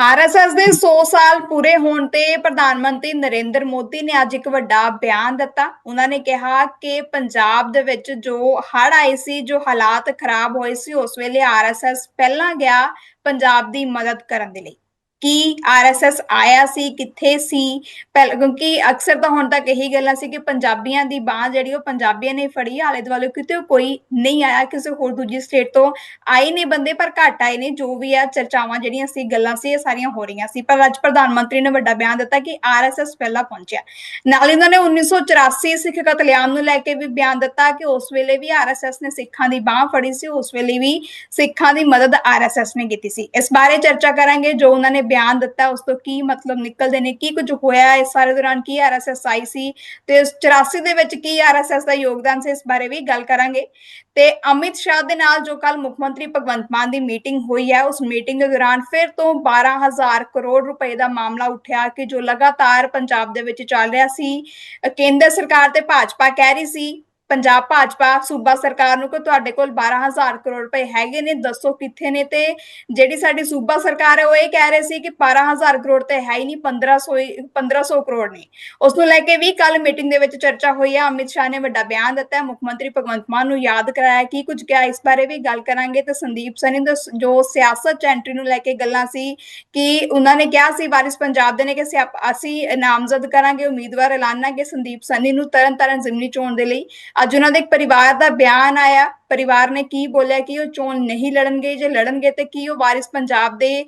RSS ਦੇ 100 ਸਾਲ ਪੂਰੇ ਹੋਣ ਤੇ ਪ੍ਰਧਾਨ ਮੰਤਰੀ ਨਰਿੰਦਰ ਮੋਦੀ ਨੇ ਅੱਜ ਇੱਕ ਵੱਡਾ ਬਿਆਨ ਦਿੱਤਾ। ਉਹਨਾਂ ਨੇ ਕਿਹਾ ਕਿ ਪੰਜਾਬ ਦੇ ਵਿੱਚ ਜੋ ਹੜ ਆਏ ਸੀ, ਜੋ ਹਾਲਾਤ ਖਰਾਬ ਹੋਏ ਸੀ, ਉਸ ਵੇਲੇ ਆਰਐਸਐਸ ਪਹਿਲਾਂ ਗਿਆ ਪੰਜਾਬ ਦੀ ਮਦਦ ਕਰਨ ਦੇ ਲਈ। ਕੀ ਆਰਐਸਐਸ ਆਇਆ ਸੀ, ਕਿੱਥੇ ਸੀ? ਪਹਿਲ, ਕਿਉਂਕਿ ਅਕਸਰ ਤਾਂ ਹੁਣ ਤੱਕ ਇਹੀ ਗੱਲਾਂ ਸੀ ਕਿ ਪੰਜਾਬੀਆਂ ਦੀ ਬਾਹ ਜਿਹੜੀ ਉਹ ਪੰਜਾਬੀਆਂ ਨੇ ਫੜੀ ਆਲੇ ਦੁਆਲੇ ਕਿਤੇ ਕੋਈ ਨਹੀਂ ਆਇਆ, ਕਿਸੇ ਹੋਰ ਦੂਜੀ ਸਟੇਟ ਤੋਂ ਆਏ ਨੇ ਬੰਦੇ, ਪਰ ਘੱਟ ਆਏ ਨੇ, ਜੋ ਵੀ ਆ ਚਰਚਾਵਾਂ ਜਿਹੜੀਆਂ ਸੀ, ਗੱਲਾਂ ਸੀ, ਇਹ ਸਾਰੀਆਂ ਹੋ ਰਹੀਆਂ ਸੀ। ਪਰ ਅੱਜ ਪ੍ਰਧਾਨ ਮੰਤਰੀ ਨੇ ਵੱਡਾ ਬਿਆਨ ਦਿੱਤਾ ਕਿ ਆਰਐਸਐਸ ਪਹਿਲਾਂ ਪਹੁੰਚਿਆ। ਨਾਲ ਇਹਨਾਂ ਨੇ 1984 ਸਿੱਖ ਕਤਲੇਆਮ ਨੂੰ ਲੈ ਕੇ ਵੀ ਬਿਆਨ ਦਿੱਤਾ ਕਿ ਉਸ ਵੇਲੇ ਵੀ ਆਰਐਸਐਸ ਨੇ ਸਿੱਖਾਂ ਦੀ ਬਾਹ ਫੜੀ ਸੀ, ਉਸ ਵੇਲੇ ਵੀ ਸਿੱਖਾਂ ਦੀ ਮਦਦ ਆਰਐਸਐਸ ਨੇ ਕੀਤੀ ਸੀ। ਇਸ ਬਾਰੇ ਚਰਚਾ ਕਰਾਂਗੇ, ਜੋ ਉਹਨਾਂ ਨੇ ਬਿਆਨ ਦਿੱਤਾ, ਉਸ ਤੋਂ ਕੀ ਮਤਲਬ ਨਿਕਲਦੇ ਨੇ, ਕੀ ਕੁਝ ਹੋਇਆ ਇਸ ਸਾਰੇ ਦੌਰਾਨ ਕੀ ਆਰਐਸਐਸ ਆਈ ਸੀ ਤੇ 84 ਦੇ ਵਿੱਚ ਕੀ ਆਰਐਸਐਸ ਦਾ ਯੋਗਦਾਨ ਸੀ, ਇਸ ਬਾਰੇ ਵੀ ਗੱਲ ਕਰਾਂਗੇ। ਤੇ ਅਮਿਤ ਸ਼ਾਹ ਦੇ ਨਾਲ ਜੋ ਕੱਲ ਮੁੱਖ ਮੰਤਰੀ ਭਗਵੰਤ ਮਾਨ ਦੀ ਮੀਟਿੰਗ ਹੋਈ ਹੈ, ਉਸ ਮੀਟਿੰਗ ਦੇ ਦੌਰਾਨ ਫਿਰ ਤੋਂ 12000 ਕਰੋੜ ਰੁਪਏ ਦਾ ਮਾਮਲਾ ਉੱਠਿਆ ਕਿ ਜੋ ਲਗਾਤਾਰ ਪੰਜਾਬ ਦੇ ਵਿੱਚ ਚੱਲ ਰਿਹਾ ਸੀ, ਕੇਂਦਰ ਸਰਕਾਰ ਤੇ ਭਾਜਪਾ ਕਹਿ ਰਹੀ ਸੀ ਪੰਜਾਬ ਭਾਜਪਾ, ਸੂਬਾ ਸਰਕਾਰ ਨੂੰ ਕਿ ਤੁਹਾਡੇ ਕੋਲ 12000 ਕਰੋੜ ਰੁਪਏ ਹੈਗੇ ਨੇ, ਦੱਸੋ ਕਿੱਥੇ ਨੇ ਤੇ ਜਿਹੜੀ ਸਾਡੀ ਸੂਬਾ ਸਰਕਾਰ ਹੈ, ਉਹ ਇਹ ਕਹਿ ਰਹੇ ਸੀ ਕਿ 12000 ਕਰੋੜ ਤੇ ਹੈ ਹੀ ਨਹੀਂ 1500 1500 ਕਰੋੜ ਨੇ। ਉਸ ਨੂੰ ਲੈ ਕੇ ਵੀ ਕੱਲ ਮੀਟਿੰਗ ਦੇ ਵਿੱਚ ਚਰਚਾ ਹੋਈ ਹੈ, ਅਮਿਤ ਸ਼ਾਹ ਨੇ ਵੱਡਾ ਬਿਆਨ ਦਿੱਤਾ, ਮੁੱਖ ਮੰਤਰੀ ਭਗਵੰਤ ਮਾਨ ਨੂੰ ਯਾਦ ਕਰਾਇਆ ਕੀ ਕੁਝ ਕਿਹਾ, ਇਸ ਬਾਰੇ ਵੀ ਗੱਲ ਕਰਾਂਗੇ ਤੇ ਸੰਦੀਪ ਸਨੀ ਦਾ ਜੋ ਸਿਆਸਤ ਚ ਐਂਟਰੀ ਨੂੰ ਲੈ ਕੇ ਗੱਲਾਂ ਸੀ ਕਿ ਉਹਨਾਂ ਨੇ ਕਿਹਾ ਸੀ, ਵਾਰਿਸ ਪੰਜਾਬ ਦੇ ਨੇ ਕਿ ਅਸੀਂ ਅਸੀਂ ਨਾਮਜ਼ਦ ਕਰਾਂਗੇ, ਉਮੀਦਵਾਰ ਐਲਾਨਾਂਗੇ ਸੰਦੀਪ ਸਨੀ ਨੂੰ ਤਰਨ ਤਾਰਨ ਜ਼ਿਮਨੀ ਚੋਣ ਦੇ ਲਈ। ਅੱਜ ਉਹਨਾਂ ਦੇ ਪਰਿਵਾਰ ਦਾ ਬਿਆਨ ਆਇਆ। ਪਰਿਵਾਰ ਨੇ ਕੀ ਬੋਲਿਆ ਕਿ ਉਹ ਚੋਣ ਨਹੀਂ ਲੜਨਗੇ, ਜੇ ਲੜਨਗੇ ਤੇ ਕੀ ਉਹ ਵਾਰਿਸ ਪੰਜਾਬ ਦੇ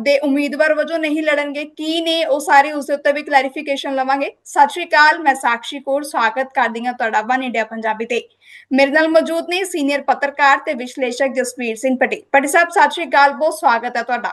ਦੇ ਉਮੀਦਵਾਰ ਵਜੋਂ ਨਹੀਂ ਲੜਨਗੇ? ਕੀ ਨੇ ਉਹ ਸਾਰੇ ਉਸ ਦੇ ਉੱਤੇ ਵੀ ਕਲੈਰੀਫਿਕੇਸ਼ਨ ਲਵਾਂਗੇ? ਸਤਿ ਸ਼੍ਰੀ ਅਕਾਲ, ਮੈਂ ਸਾਕਸ਼ੀ ਕੌਰ, ਸਵਾਗਤ ਕਰਦੀ ਹਾਂ ਤੁਹਾਡਾ ਵਨ ਇੰਡੀਆ ਪੰਜਾਬੀ ਤੇ। ਮੇਰੇ ਨਾਲ ਮੌਜੂਦ ਨੇ ਸੀਨੀਅਰ ਪੱਤਰਕਾਰ ਤੇ ਵਿਸ਼ਲੇਸ਼ਕ ਜਸਵੀਰ ਸਿੰਘ ਪਟੇਲ। ਪਟੇਲ ਸਾਹਿਬ, ਸਤਿ ਸ਼੍ਰੀ ਅਕਾਲ, ਬਹੁਤ ਸਵਾਗਤ ਹੈ ਤੁਹਾਡਾ।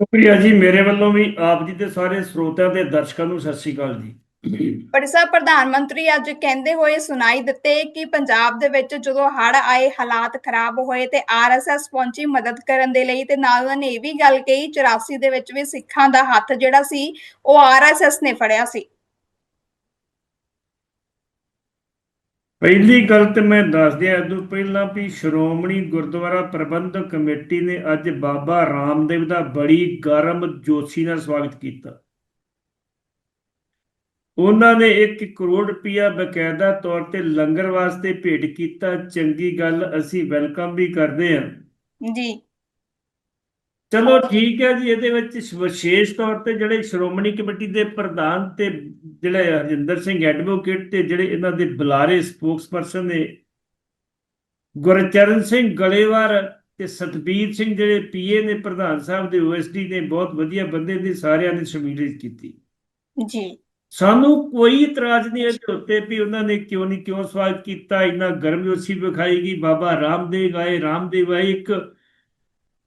ਸ਼ੁਕਰੀਆ ਜੀ, ਮੇਰੇ ਵੱਲੋਂ ਵੀ ਆਪ ਜੀ ਦੇ ਸਾਰੇ ਸਰੋਤਿਆਂ ਤੇ ਦਰਸ਼ਕਾਂ ਨੂੰ ਸਤਿ ਸ੍ਰੀ ਅਕਾਲ ਜੀ। ਪਟੇਲ ਸਾਹਿਬ ਪ੍ਰਧਾਨ ਮੰਤਰੀ ਅੱਜ ਕਹਿੰਦੇ ਹੋਏ ਸੁਣਾਈ ਦਿੱਤੇ ਕਿ ਪੰਜਾਬ ਦੇ ਵਿੱਚ ਜਦੋਂ ਹੜ੍ਹ ਆਏ, ਹਾਲਾਤ ਖਰਾਬ ਹੋਏ ਤੇ ਆਰਐਸਐਸ ਪਹੁੰਚੀ ਮਦਦ ਕਰਨ ਦੇ ਲਈ ਤੇ ਨਾਲ ਉਹਨਾਂ ਨੇ ਇਹ ਵੀ ਗੱਲ ਕਹੀ 84 ਦੇ ਵਿੱਚ ਵੀ ਸਿੱਖਾਂ ਦਾ ਹੱਥ ਜਿਹੜਾ ਸੀ, ਉਹ ਆਰਐਸਐਸ ਨੇ ਫੜਿਆ ਸੀ। ਪਹਿਲੀ ਗੱਲ ਤੇ ਮੈਂ ਦੱਸ ਦਿਆਂ ਇਦੋਂ ਪਹਿਲਾਂ ਵੀ ਸ਼੍ਰੋਮਣੀ ਗੁਰਦੁਆਰਾ ਪ੍ਰਬੰਧਕ ਕਮੇਟੀ ਨੇ ਅੱਜ ਬਾਬਾ ਰਾਮਦੇਵ ਦਾ ਬੜੀ ਗਰਮ ਜੋਸ਼ੀ ਨਾਲ ਸਵਾਗਤ ਕੀਤਾ। ਉਹਨਾਂ ਨੇ 1 ਕਰੋੜ ਰੁਪਇਆ ਬਕਾਇਦਾ ਤੌਰ ਤੇ ਲੰਗਰ ਵਾਸਤੇ ਭੇਟ ਕੀਤਾ। ਚੰਗੀ ਗੱਲ ਅਸੀਂ ਵੈਲਕਮ ਵੀ ਕਰਦੇ ਹਾਂ। ਜੀ। ਚਲੋ ਠੀਕ ਹੈ ਜੀ ਇਹਦੇ ਵਿੱਚ ਵਿਸ਼ੇਸ਼ ਤੌਰ ਤੇ ਜਿਹੜੇ ਸ਼੍ਰੋਮਣੀ ਕਮੇਟੀ ਦੇ ਪ੍ਰਧਾਨ ਤੇ ਜਿਹੜੇ ਹਰਜਿੰਦਰ ਸਿੰਘ ਐਡਵੋਕੇਟ ਤੇ ਜਿਹੜੇ ਇਹਨਾਂ ਦੇ ਬੁਲਾਰੇ ਸਪੋਕਸਪਰਸਨ ਨੇ ਗੁਰਚਰਨ ਸਿੰਘ ਗਲੇਵਾਰ ਤੇ ਸਤਬੀਰ ਸਿੰਘ ਜਿਹੜੇ ਪੀਏ ਨੇ ਪ੍ਰਧਾਨ ਸਾਹਿਬ ਦੇ ਓਐਸਡੀ ਨੇ ਬਹੁਤ ਵਧੀਆ ਬੰਦੇ ਨੇ ਸਾਰਿਆਂ ਨੇ ਸ਼ਮੂਲੀਅਤ ਕੀਤੀ। ਜੀ। ਸਾਨੂੰ ਕੋਈ ਇਤਰਾਜ਼ ਨਹੀਂ ਇਹਦੇ ਉੱਤੇ ਵੀ ਉਹਨਾਂ ਨੇ ਕਿਉਂ ਨਹੀਂ ਕਿਉਂ ਸਵਾਗਤ ਕੀਤਾ, ਇੰਨਾ ਗਰਮਜੋਸ਼ੀ ਵਿਖਾਈ ਗਈ, ਬਾਬਾ ਰਾਮਦੇਵ ਆਏ ਰਾਮਦੇਵ ਆਏ, ਇੱਕ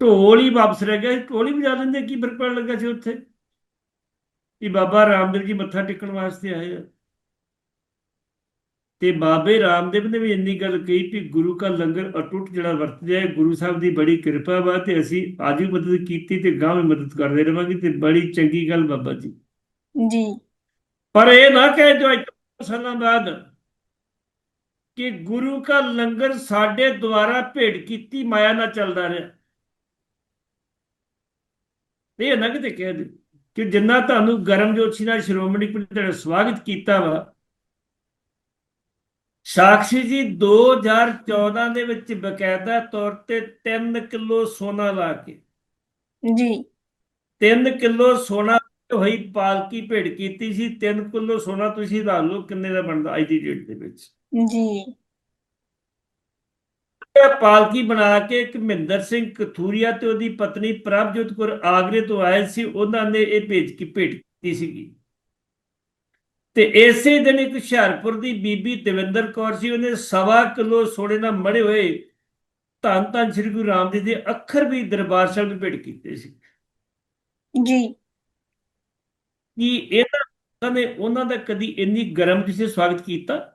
ਢੋਲ ਹੀ ਵਾਪਸ ਰਹਿ ਗਿਆ ਢੋਲ ਹੀ ਵਜਾ ਲੈਂਦੇ ਕੀ ਫ਼ਰਕ ਪੈਣ ਲੱਗਾ ਸੀ ਉੱਥੇ? ਕਿ ਬਾਬਾ ਰਾਮਦੇਵ ਜੀ ਮੱਥਾ ਟੇਕਣ ਵਾਸਤੇ ਆਏ ਤੇ ਬਾਬੇ ਰਾਮਦੇਵ ਨੇ ਵੀ ਇੰਨੀ ਗੱਲ ਕਹੀ ਕਿ ਗੁਰੂ ਕਾ ਲੰਗਰ ਅਟੁੱਟ ਜਿਹੜਾ ਵਰਤਿਆ ਹੈ ਗੁਰੂ ਸਾਹਿਬ ਦੀ ਬੜੀ ਕਿਰਪਾ ਵਾ ਤੇ ਅਸੀਂ ਅੱਜ ਵੀ ਮਦਦ ਕੀਤੀ ਤੇ ਗਾਂ ਵੀ ਮਦਦ ਕਰਦੇ ਰਵਾਂਗੇ ਤੇ ਬੜੀ ਚੰਗੀ ਗੱਲ ਬਾਬਾ ਜੀ। ਜੀ। ਪਰ ਇਹ ਨਾ ਕਹੇ ਜੋ ਅੱਜ ਤੋਂ ਸਾਲਾਂ ਬਾਅਦ ਕਿ ਗੁਰੂ ਕਾ ਲੰਗਰ ਸਾਡੇ ਦੁਆਰਾ ਭੇਟ ਕੀਤੀ ਮਾਇਆ ਨਾਲ ਚੱਲਦਾ ਰਿਹਾ। ਇਹ ਨਾ ਕਿਤੇ ਕਹਿ ਦੇ ਕਿ ਜਿੰਨਾ ਤੁਹਾਨੂੰ ਗਰਮਜੋਸ਼ੀ ਨਾਲ ਸ਼੍ਰੋਮਣੀ ਕਮੇਟੀ ਦਾ ਸਵਾਗਤ ਕੀਤਾ ਵਾ ਸਾਕਸ਼ੀ ਜੀ 2014 ਦੇ ਵਿੱਚ ਬਕਾਇਦਾ ਤੌਰ ਤੇ 3 ਕਿਲੋ ਸੋਨਾ ਲਾ ਕੇ ਜੀ। 3 ਕਿਲੋ ਸੋਨਾ ਹੋਈ ਪਾਲਕੀ ਭੇਟ ਕੀਤੀ ਸੀ 3 ਕਿਲੋ ਸੋਨਾ ਤੁਸੀਂ ਲਾ ਲਓ ਕਿੰਨੇ ਦਾ ਬਣਦਾ ਅੱਜ ਦੀ ਡੇਟ ਦੇ ਵਿੱਚ? ਜੀ। ਇਹ ਪਾਲਕੀ ਬਣਾ ਕੇ ਇੱਕ ਮਹਿੰਦਰ ਸਿੰਘ ਕਥੂਰੀਆ ਤੇ ਉਹਦੀ ਪਤਨੀ ਪ੍ਰਭਜੋਤ ਕੌਰ ਆਗਰੇ ਤੋਂ ਆਏ ਸੀ ਉਹਨਾਂ ਨੇ ਇਹ ਭੇਜ ਕੇ ਭੇਟ ਕੀਤੀ ਸੀਗੀ। ਤੇ ਇਸੇ ਦਿਨ ਇੱਕ ਹੁਸ਼ਿਆਰਪੁਰ ਦੀ ਬੀਬੀ ਦਵਿੰਦਰ ਕੌਰ ਸੀ ਉਹਨੇ ਸਵਾ ਕਿਲੋ ਸੋਨੇ ਨਾਲ ਮੜੇ ਹੋਏ ਧੰਨ ਧੰਨ ਸ੍ਰੀ ਗੁਰੂ ਰਾਮਦਾਸ ਦੇ ਅੱਖਰ ਵੀ ਦਰਬਾਰ ਸਾਹਿਬ ਨੂੰ ਭੇਟ ਕੀਤੇ ਸੀ। ਜੀ। ਕਿ ਇਹਨਾਂ ਨੇ ਉਹਨਾਂ ਦਾ ਕਦੀ ਇੰਨੀ ਗਰਮ ਕਿਸੇ ਸਵਾਗਤ ਕੀਤਾ?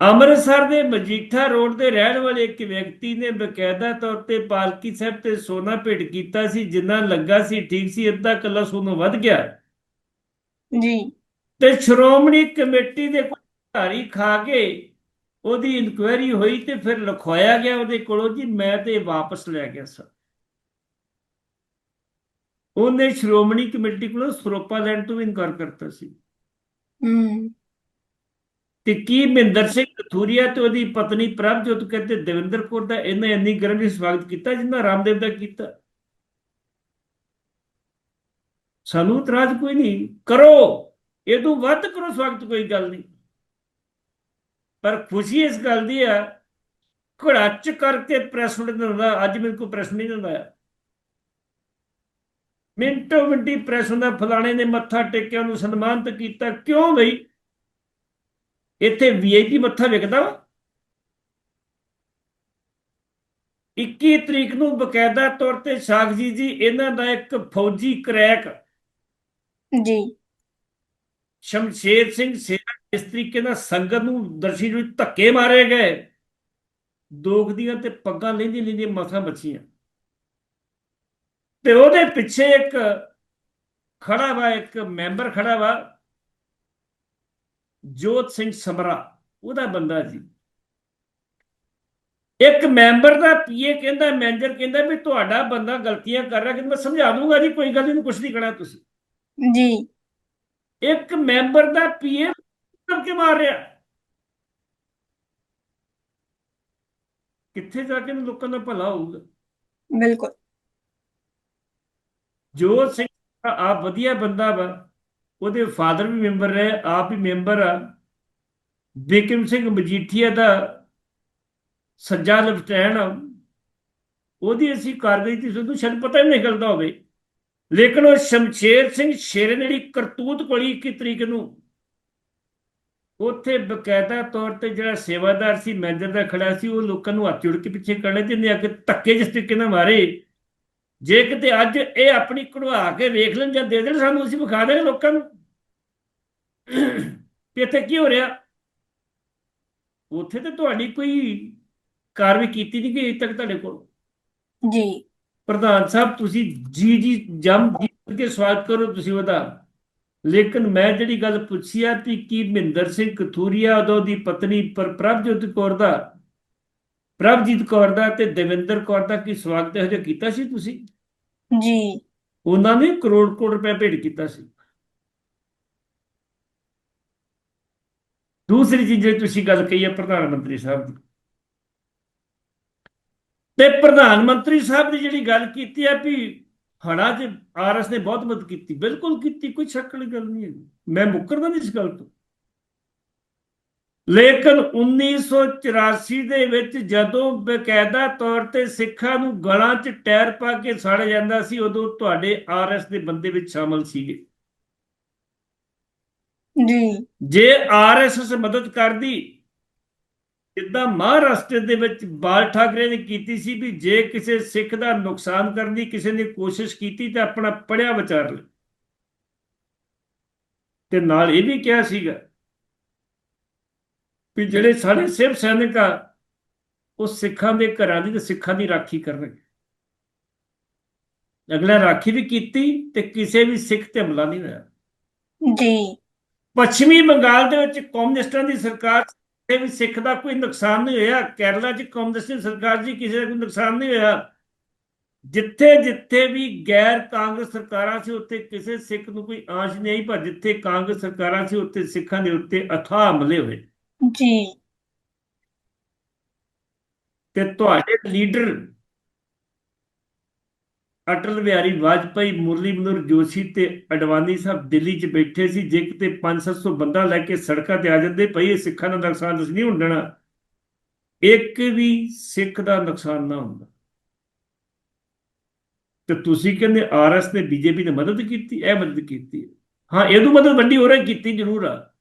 ਅੰਮ੍ਰਿਤਸਰ ਦੇ ਮਜੀਠਾ ਰੋਡ ਤੇ ਰਹਿਣ ਵਾਲੇ ਇੱਕ ਵਿਅਕਤੀ ਨੇ ਬਕਾਇਦਾ ਤੌਰ ਤੇ ਪਾਲਕੀ ਸਾਹਿਬ ਤੇ ਸੋਨਾ ਭੇਟ ਕੀਤਾ ਸੀ ਜਿੰਨਾ ਲੱਗਾ ਸੀ ਠੀਕ ਸੀ ਅੱਧਾ ਕਿੱਲਾ ਸੋਨਾ ਵੱਧ ਗਿਆ। ਜੀ। ਤੇ ਸ਼੍ਰੋਮਣੀ ਕਮੇਟੀ ਦੇ ਅਧਿਕਾਰੀ ਖਾ ਕੇ ਉਹਦੀ ਇਨਕੁਆਇਰੀ ਹੋਈ ਤੇ ਫਿਰ ਲਿਖਵਾਇਆ ਗਿਆ ਉਹਦੇ ਕੋਲੋਂ ਜੀ ਮੈਂ ਤੇ ਵਾਪਸ ਲੈ ਗਿਆ ਸਰ। ਉਹਨੇ ਸ਼੍ਰੋਮਣੀ ਕਮੇਟੀ ਕੋਲੋਂ ਸਰੋਪਾ ਲੈਣ ਤੋਂ ਵੀ ਇਨਕਾਰ ਕਰਤਾ ਸੀ। ਹੂੰ। ਤੇ ਕੀ ਮਹਿੰਦਰ ਸਿੰਘ ਕਥੂਰੀਆ ਤੇ ਉਹਦੀ ਪਤਨੀ ਪ੍ਰਭਜੋਤ ਕਹਿੰਦੇ ਦਵਿੰਦਰ ਕੌਰ ਦਾ ਇਹਨੇ ਇੰਨੀ ਗਰਮ ਸਵਾਗਤ ਕੀਤਾ ਜਿੰਨਾ ਰਾਮਦੇਵ ਦਾ ਕੀਤਾ? ਸਾਨੂੰ ਇਤਰਾਜ਼ ਕੋਈ ਨਹੀਂ। ਕਰੋ! ਇਹ ਤੋਂ ਵੱਧ ਕਰੋ ਸਵਾਗਤ ਕੋਈ ਗੱਲ ਨਹੀਂ। ਪਰ ਖੁਸ਼ੀ ਇਸ ਗੱਲ ਦੀ ਆ ਘੜਾਚ ਕਰਕੇ ਪ੍ਰੈਸ ਨੂੰ ਦਿੰਦਾ ਅੱਜ ਮੇਰੇ ਕੋਲ ਪ੍ਰੈਸ ਨਹੀਂ ਦਿੰਦਾ ਮਿੰਟੋ ਮਿੰਟੀ ਪ੍ਰੈਸ ਹੁੰਦਾ ਫਲਾਣੇ ਨੇ ਮੱਥਾ ਟੇਕਿਆ ਉਹਨੂੰ ਸਨਮਾਨਿਤ ਕੀਤਾ। ਕਿਉਂ ਬਈ? ਇੱਥੇ ਵੀਆਈਪੀ ਮੱਥਾ ਵਿਕਦਾ ਵਾ। 21 ਤਰੀਕ ਨੂੰ ਬਕਾਇਦਾ ਤੌਰ ਤੇ ਸਾਗਜੀ ਜੀ ਇਹਨਾਂ ਦਾ ਇੱਕ ਫੌਜੀ ਕਰੈਕ। ਜੀ। ਸ਼ਮਸ਼ੇਰ ਸਿੰਘ ਸੇਨਾ ਇਸ ਤਰੀਕੇ ਨਾਲ ਸੰਗਤ ਨੂੰ ਦਰਸ਼ੀ ਨੂੰ ਧੱਕੇ ਮਾਰੇ ਗਏ। ਦੋਖ ਦੀਆਂ ਤੇ ਪੱਗਾਂ ਲੈਂਦੀ ਲੈਂਦੀ ਮਸਾਂ ਬਚੀਆਂ ਤੇ ਉਹਦੇ ਪਿੱਛੇ ਇੱਕ ਖੜਾ ਵਾ ਇੱਕ ਮੈਂਬਰ ਖੜਾ ਵਾ ਜੋਤ ਸਿੰਘ ਸਮਰਾ ਉਹਦਾ ਬੰਦਾ ਜੀ ਇੱਕ ਮੈਂਬਰ ਦਾ ਪੀਏ ਕਹਿੰਦਾ ਮੈਨੇਜਰ ਕਹਿੰਦਾ ਵੀ ਤੁਹਾਡਾ ਬੰਦਾ ਗਲਤੀਆਂ ਕਰ ਰਿਹਾ ਕਿ ਮੈਂ ਸਮਝਾ ਦੂੰਗਾ ਜੀ ਕੋਈ ਗੱਲ ਨਹੀਂ ਕੁਛ ਨਹੀਂ ਕਹਣਾ ਤੁਸੀਂ। ਜੀ। ਇੱਕ ਮੈਂਬਰ ਦਾ ਪੀਏ ਕਰਕੇ ਮਾਰ ਰਿਹਾ। ਕਿੱਥੇ ਜਾ ਕੇ ਲੋਕਾਂ ਦਾ ਭਲਾ ਹੋਊਗਾ? ਬਿਲਕੁਲ। ਜੋਤ ਸਿੰਘ ਆਪ ਵਧੀਆ ਬੰਦਾ ਵਾ, ਉਹਦੇ ਫਾਦਰ ਵੀ ਮੈਂਬਰ ਰਹੇ, ਆਪ ਵੀ ਮੈਂਬਰ ਆ। ਬਿਕਰਮ ਸਿੰਘ ਮਜੀਠੀਆ ਦਾ ਸੱਜਾ ਲੈਫਟੈਨੈਂਟ ਆ। ਉਹਦੀ ਅਸੀਂ ਕਾਰਵਾਈ ਤੇ ਸਾਨੂੰ ਸ਼ਾਇਦ ਪਤਾ ਹੀ ਨਹੀਂ ਨਿਕਲਦਾ ਹੋਵੇ। ਲੇਕਿਨ ਉਹ ਸ਼ਮਸ਼ੇਰ ਸਿੰਘ ਸ਼ੇਰੇ ਨੇ ਜਿਹੜੀ ਕਰਤੂਤ ਕੋਲੀ 21 ਤਰੀਕ ਨੂੰ ਉੱਥੇ ਬਕਾਇਦਾ ਤੌਰ ਤੇ ਜਿਹੜਾ ਸੇਵਾਦਾਰ ਸੀ ਮੈਨੇਜਰ ਦਾ ਖੜਾ ਸੀ, ਉਹ ਲੋਕਾਂ ਨੂੰ ਹੱਥ ਜੋੜ ਕੇ ਪਿੱਛੇ ਕਰਨੇ ਤੇ ਨੇ ਆ ਕੇ ਧੱਕੇ ਜਿਸ ਤਰੀਕੇ ਨਾਲ ਮਾਰੇ। ਜੇ ਕਿਤੇ ਅੱਜ ਇਹ ਆਪਣੀ ਕਢਵਾ ਕੇ ਵੇਖ ਲੈਣ ਜਾਂ ਦੇ ਦੇਣ ਸਾਨੂੰ ਅਸੀਂ ਵਿਖਾ ਦੇਣਾ ਲੋਕਾਂ ਨੂੰ। ਵੀ ਇੱਥੇ ਕੀ ਹੋ ਰਿਹਾ? ਉੱਥੇ ਤੇ ਤੁਹਾਡੀ ਕੋਈ ਕਾਰਵਾਈ ਕੀਤੀ ਨਹੀਂ ਗਈ ਅਜੇ ਤੱਕ ਤੁਹਾਡੇ ਕੋਲ। ਜੀ। ਪ੍ਰਧਾਨ ਸਾਹਿਬ ਤੁਸੀਂ ਜੀ ਜੀ ਜਮ ਜੀ ਕੇ ਸਵਾਗਤ ਕਰੋ ਤੁਸੀਂ ਉਹਦਾ। ਲੇਕਿਨ ਮੈਂ ਜਿਹੜੀ ਗੱਲ ਪੁੱਛੀ ਆ ਕਿ ਕੀ ਮਹਿੰਦਰ ਸਿੰਘ ਕਥੂਰੀਆ ਉਦੋਂ ਦੀ ਪਤਨੀ ਪਰ ਪ੍ਰਭਜੋਤ ਕੌਰ ਦਾ ਪ੍ਰਭਜੀਤ ਕੌਰ ਦਾ ਤੇ ਦੇਵਿੰਦਰ ਕੌਰ ਦਾ ਕੀ ਸਵਾਗਤ ਇਹੋ ਜਿਹਾ ਕੀਤਾ ਸੀ ਤੁਸੀਂ? ਜੀ। ਉਹਨਾਂ ਨੇ ਕਰੋੜ ਕਰੋੜ ਰੁਪਏ ਭੇਟ ਕੀਤਾ ਸੀ। ਦੂਸਰੀ ਚੀਜ਼ ਜਿਹੜੀ ਤੁਸੀਂ ਗੱਲ ਕਹੀ ਹੈ ਪ੍ਰਧਾਨ ਮੰਤਰੀ ਸਾਹਿਬ ਦੀ। ਤੇ ਪ੍ਰਧਾਨ ਮੰਤਰੀ ਸਾਹਿਬ ਦੀ ਜਿਹੜੀ ਗੱਲ ਕੀਤੀ ਹੈ ਵੀ ਹੜਾ 'ਚ ਆਰਐਸ ਨੇ ਬਹੁਤ ਮਦਦ ਕੀਤੀ। ਬਿਲਕੁਲ ਕੀਤੀ ਕੋਈ ਸ਼ੱਕ ਵਾਲੀ ਗੱਲ ਨਹੀਂ ਹੈ ਮੈਂ ਮੁੱਕਰਦਾ ਨਹੀਂ ਇਸ ਗੱਲ ਤੋਂ। ਲੇਕਿਨ 1984 ਦੇ ਵਿੱਚ ਜਦੋਂ ਬਕਾਇਦਾ ਤੌਰ ਤੇ ਸਿੱਖਾਂ ਨੂੰ ਗਲਾਂ 'ਚ ਟਾਇਰ ਪਾ ਕੇ ਸੜ ਜਾਂਦਾ ਸੀ ਉਦੋਂ ਤੁਹਾਡੇ ਆਰਐਸ ਦੇ ਬੰਦੇ ਵਿੱਚ ਸ਼ਾਮਲ ਸੀਗੇ। ਜੀ। ਜੇ ਆਰਐਸਐਸ ਮਦਦ ਕਰਦੀ ਜਿੱਦਾਂ ਮਹਾਰਾਸ਼ਟਰ ਦੇ ਵਿੱਚ ਬਾਲ ਠਾਕਰੇ ਨੇ ਕੀਤੀ ਸੀ ਵੀ ਜੇ ਕਿਸੇ ਸਿੱਖ ਦਾ ਨੁਕਸਾਨ ਕਰਨ ਦੀ ਕਿਸੇ ਨੇ ਕੋਸ਼ਿਸ਼ ਕੀਤੀ ਤਾਂ ਆਪਣਾ ਪੜਿਆ ਵਿਚਾਰ ਲੈ। ਤੇ ਨਾਲ ਇਹ ਵੀ ਕਿਹਾ ਸੀਗਾ ਵੀ ਜਿਹੜੇ ਸਾਡੇ ਸਿਵ ਸੈਨਿਕ ਆ ਉਹ ਸਿੱਖਾਂ ਦੇ ਘਰਾਂ ਦੀ ਤੇ ਸਿੱਖਾਂ ਦੀ ਰਾਖੀ ਕਰਨਗੇ ਅਗਲਾ ਰਾਖੀ ਵੀ ਕੀਤੀ ਤੇ ਕਿਸੇ ਵੀ ਸਿੱਖ ਤੇ ਹਮਲਾ ਨਹੀਂ ਹੋਇਆ। ਜੀ। ਪੱਛਮੀ ਬੰਗਾਲ ਦੇ ਵਿੱਚ ਕਮਿਊਨਿਸਟਾਂ ਦੀ ਸਰਕਾਰ ਤੇ ਵੀ ਸਿੱਖ ਦਾ ਕੋਈ ਨੁਕਸਾਨ ਨਹੀਂ ਹੋਇਆ। ਕੇਰਲਾ 'ਚ ਕਮਿਊਨਿਸਟ ਸਰਕਾਰ ਜੀ ਕਿਸੇ ਦਾ ਕੋਈ ਨੁਕਸਾਨ ਨਹੀਂ ਹੋਇਆ। ਜਿੱਥੇ ਜਿੱਥੇ ਵੀ ਗੈਰ ਕਾਂਗਰਸ ਸਰਕਾਰਾਂ ਸੀ ਉੱਥੇ ਕਿਸੇ ਸਿੱਖ ਨੂੰ ਕੋਈ ਆਂਚ ਨਹੀਂ ਆਈ ਪਰ ਜਿੱਥੇ ਕਾਂਗਰਸ ਸਰਕਾਰਾਂ ਸੀ ਉੱਥੇ ਸਿੱਖਾਂ ਦੇ ਉੱਤੇ ਅਥਾਹ ਹਮਲੇ ਹੋਏ। ਜੀ। ਤੇ ਤੁਹਾਡੇ ਲੀਡਰ ਅਟਲ ਬਿਹਾਰੀ ਵਾਜਪਾਈ, ਮੁਰਲੀ ਮਨੋਹਰ ਜੋਸ਼ੀ ਤੇ ਅਡਵਾਨੀ ਸਾਹਿਬ ਦਿੱਲੀ 'ਚ ਬੈਠੇ ਸੀ, ਜੇ ਕਿਤੇ 5-700 ਬੰਦਾ ਲੈ ਕੇ ਸੜਕਾਂ ਤੇ ਆ ਜਾਂਦੇ, ਭਈ ਇਹ ਸਿੱਖਾਂ ਦਾ ਨੁਕਸਾਨ ਤੁਸੀਂ ਨਹੀਂ ਹੋਣ ਦੇਣਾ। ਇੱਕ ਵੀ ਸਿੱਖ ਦਾ ਨੁਕਸਾਨ ਨਾ ਹੁੰਦਾ। ਤੇ ਤੁਸੀਂ ਕਹਿੰਦੇ ਆਰਐਸ ਨੇ ਬੀਜੇਪੀ ਨੇ ਮਦਦ ਕੀਤੀ, ਇਹ ਮਦਦ ਕੀਤੀ। ਹਾਂ ਇਹਦੋਂ ਮਦਦ ਵੱਡੀ ਹੋ ਰਹੀ ਕੀਤੀ, ਜ਼ਰੂਰ ਆ।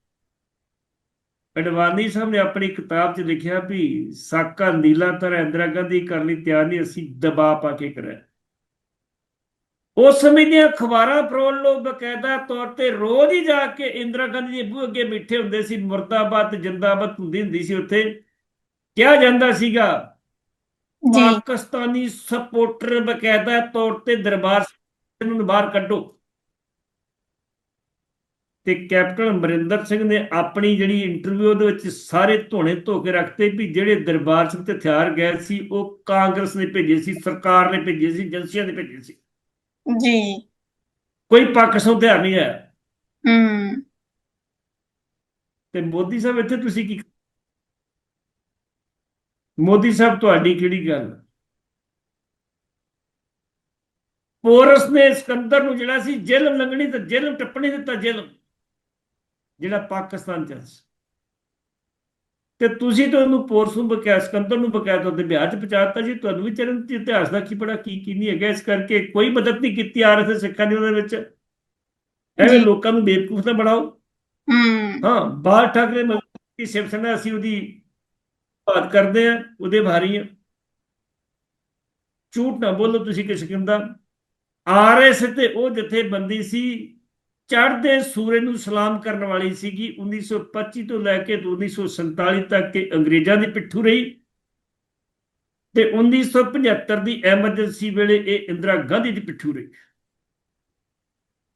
ਅਡਵਾਨੀ ਸਾਹਿਬ ਨੇ ਆਪਣੀ ਕਿਤਾਬ 'ਚ ਲਿਖਿਆ ਵੀ ਸਾਕਾ ਨੀਲਾ ਤਰ੍ਹਾਂ ਇੰਦਰਾ ਗਾਂਧੀ ਕਰਨ ਲਈ ਤਿਆਰ ਨਹੀਂ ਅਸੀਂ ਦਬਾਅ ਪਾ ਕੇ ਕਰਾਇਆ ਉਸ ਸਮੇਂ ਦੀਆਂ ਅਖਬਾਰਾਂ ਫਰੋਲ ਲੋ ਬਕਾਇਦਾ ਤੌਰ ਤੇ ਰੋਜ਼ ਹੀ ਜਾ ਕੇ ਇੰਦਰਾ ਗਾਂਧੀ ਦੇ ਬੂਹੇ ਅੱਗੇ ਬੈਠੇ ਹੁੰਦੇ ਸੀ ਮੁਰਦਾਬਾਦ ਜਿੰਦਾਬਾਦ ਹੁੰਦੀ ਹੁੰਦੀ ਸੀ ਉੱਥੇ। ਕਿਹਾ ਜਾਂਦਾ ਸੀਗਾ ਪਾਕਿਸਤਾਨੀ ਸਪੋਰਟਰ ਬਕਾਇਦਾ ਤੌਰ ਤੇ ਦਰਬਾਰ ਸਾਹਿਬ ਨੂੰ ਬਾਹਰ ਕੱਢੋ। ਤੇ ਕੈਪਟਨ ਅਮਰਿੰਦਰ ਸਿੰਘ ਨੇ ਆਪਣੀ ਜਿਹੜੀ ਇੰਟਰਵਿਊ ਦੇ ਵਿੱਚ ਸਾਰੇ ਧੋਣੇ ਧੋ ਕੇ ਰੱਖਤੇ ਵੀ ਜਿਹੜੇ ਦਰਬਾਰ ਸਿੰਘ ਤੇ ਹਥਿਆਰ ਗਏ ਸੀ ਉਹ ਕਾਂਗਰਸ ਨੇ ਭੇਜੇ ਸੀ ਸਰਕਾਰ ਨੇ ਭੇਜੇ ਸੀ ਏਜੰਸੀਆਂ ਨੇ ਭੇਜੇ ਸੀ। ਜੀ। ਕੋਈ ਪਾਕਿਸਤਾਨ ਹਥਿਆਰ ਨਹੀਂ ਆਇਆ। ਹੂੰ। ਤੇ ਮੋਦੀ ਸਾਹਿਬ ਇੱਥੇ ਤੁਸੀਂ ਕੀ ਮੋਦੀ ਸਾਹਿਬ ਤੁਹਾਡੀ ਕਿਹੜੀ ਗੱਲ? ਪੋਰਸ ਨੇ ਸਿਕੰਦਰ ਨੂੰ ਜਿਹੜਾ ਸੀ ਜੇਲ੍ਹ ਲੰਘਣੀ ਤੇ ਜੇਲ੍ਹ ਟੱਪਣੀ ਦਿੱਤਾ ਜੇਲ੍ਹ। ਜਿਹੜਾ ਪਾਕਿਸਤਾਨ ਚ ਸੀ ਤੇ ਤੁਸੀਂ ਤਾਂ ਉਹਨੂੰ ਪੋਰਸ ਨੂੰ ਬਕਾਇਆ ਸਿਕੰਦਰ ਨੂੰ ਬਕਾਇਆ ਤੋਂ ਬਿਹਾਰ ਚ ਪਹੁੰਚਾਤਾ ਜੀ। ਤੁਹਾਨੂੰ ਵੀ ਚਰਨ ਤੇ ਇਤਿਹਾਸ ਦਾ ਕੀ ਪੜਾ ਕੀ ਕੀ ਨਹੀਂ ਹੈਗਾ। ਇਸ ਕਰਕੇ ਕੋਈ ਮਦਦ ਨਹੀਂ ਕੀਤੀ ਆਰਐਸਐਸ ਸਿੱਖਾਂ ਦੀ ਉਹਦੇ ਵਿੱਚ। ਐਵੇਂ। ਲੋਕਾਂ ਨੂੰ ਬੇਵਕੂਫ ਨਾ ਬਣਾਓ। ਹੂੰ। ਬਾਲ ਠਾਕਰੇ ਦੀ ਸੈਨਾ ਅਸੀਂ ਉਹਦੀ ਬਾਤ ਕਰਦੇ ਆ ਉਹਦੇ ਭਾਰੀ ਆ ਝੂਠ ਨਾ ਬੋਲੋ ਤੁਸੀਂ ਕਿਸੇ ਕਿਸਮ ਦਾ ਆਰਐਸ ਤੇ ਉਹ ਜਥੇਬੰਦੀ ਸੀ ਚੜ੍ਹਦੇ ਸੂਰਜ ਨੂੰ ਸਲਾਮ ਕਰਨ ਵਾਲੀ ਸੀਗੀ। 1925 ਤੋਂ ਲੈ ਕੇ 1947 ਤੱਕ ਕਿ ਅੰਗਰੇਜ਼ਾਂ ਦੀ ਪਿੱਠੂ ਰਹੀ। ਤੇ 1975 ਦੀ ਐਮਰਜੈਂਸੀ ਵੇਲੇ ਇਹ ਇੰਦਰਾ ਗਾਂਧੀ ਦੀ ਪਿੱਠੂ ਰਹੀ।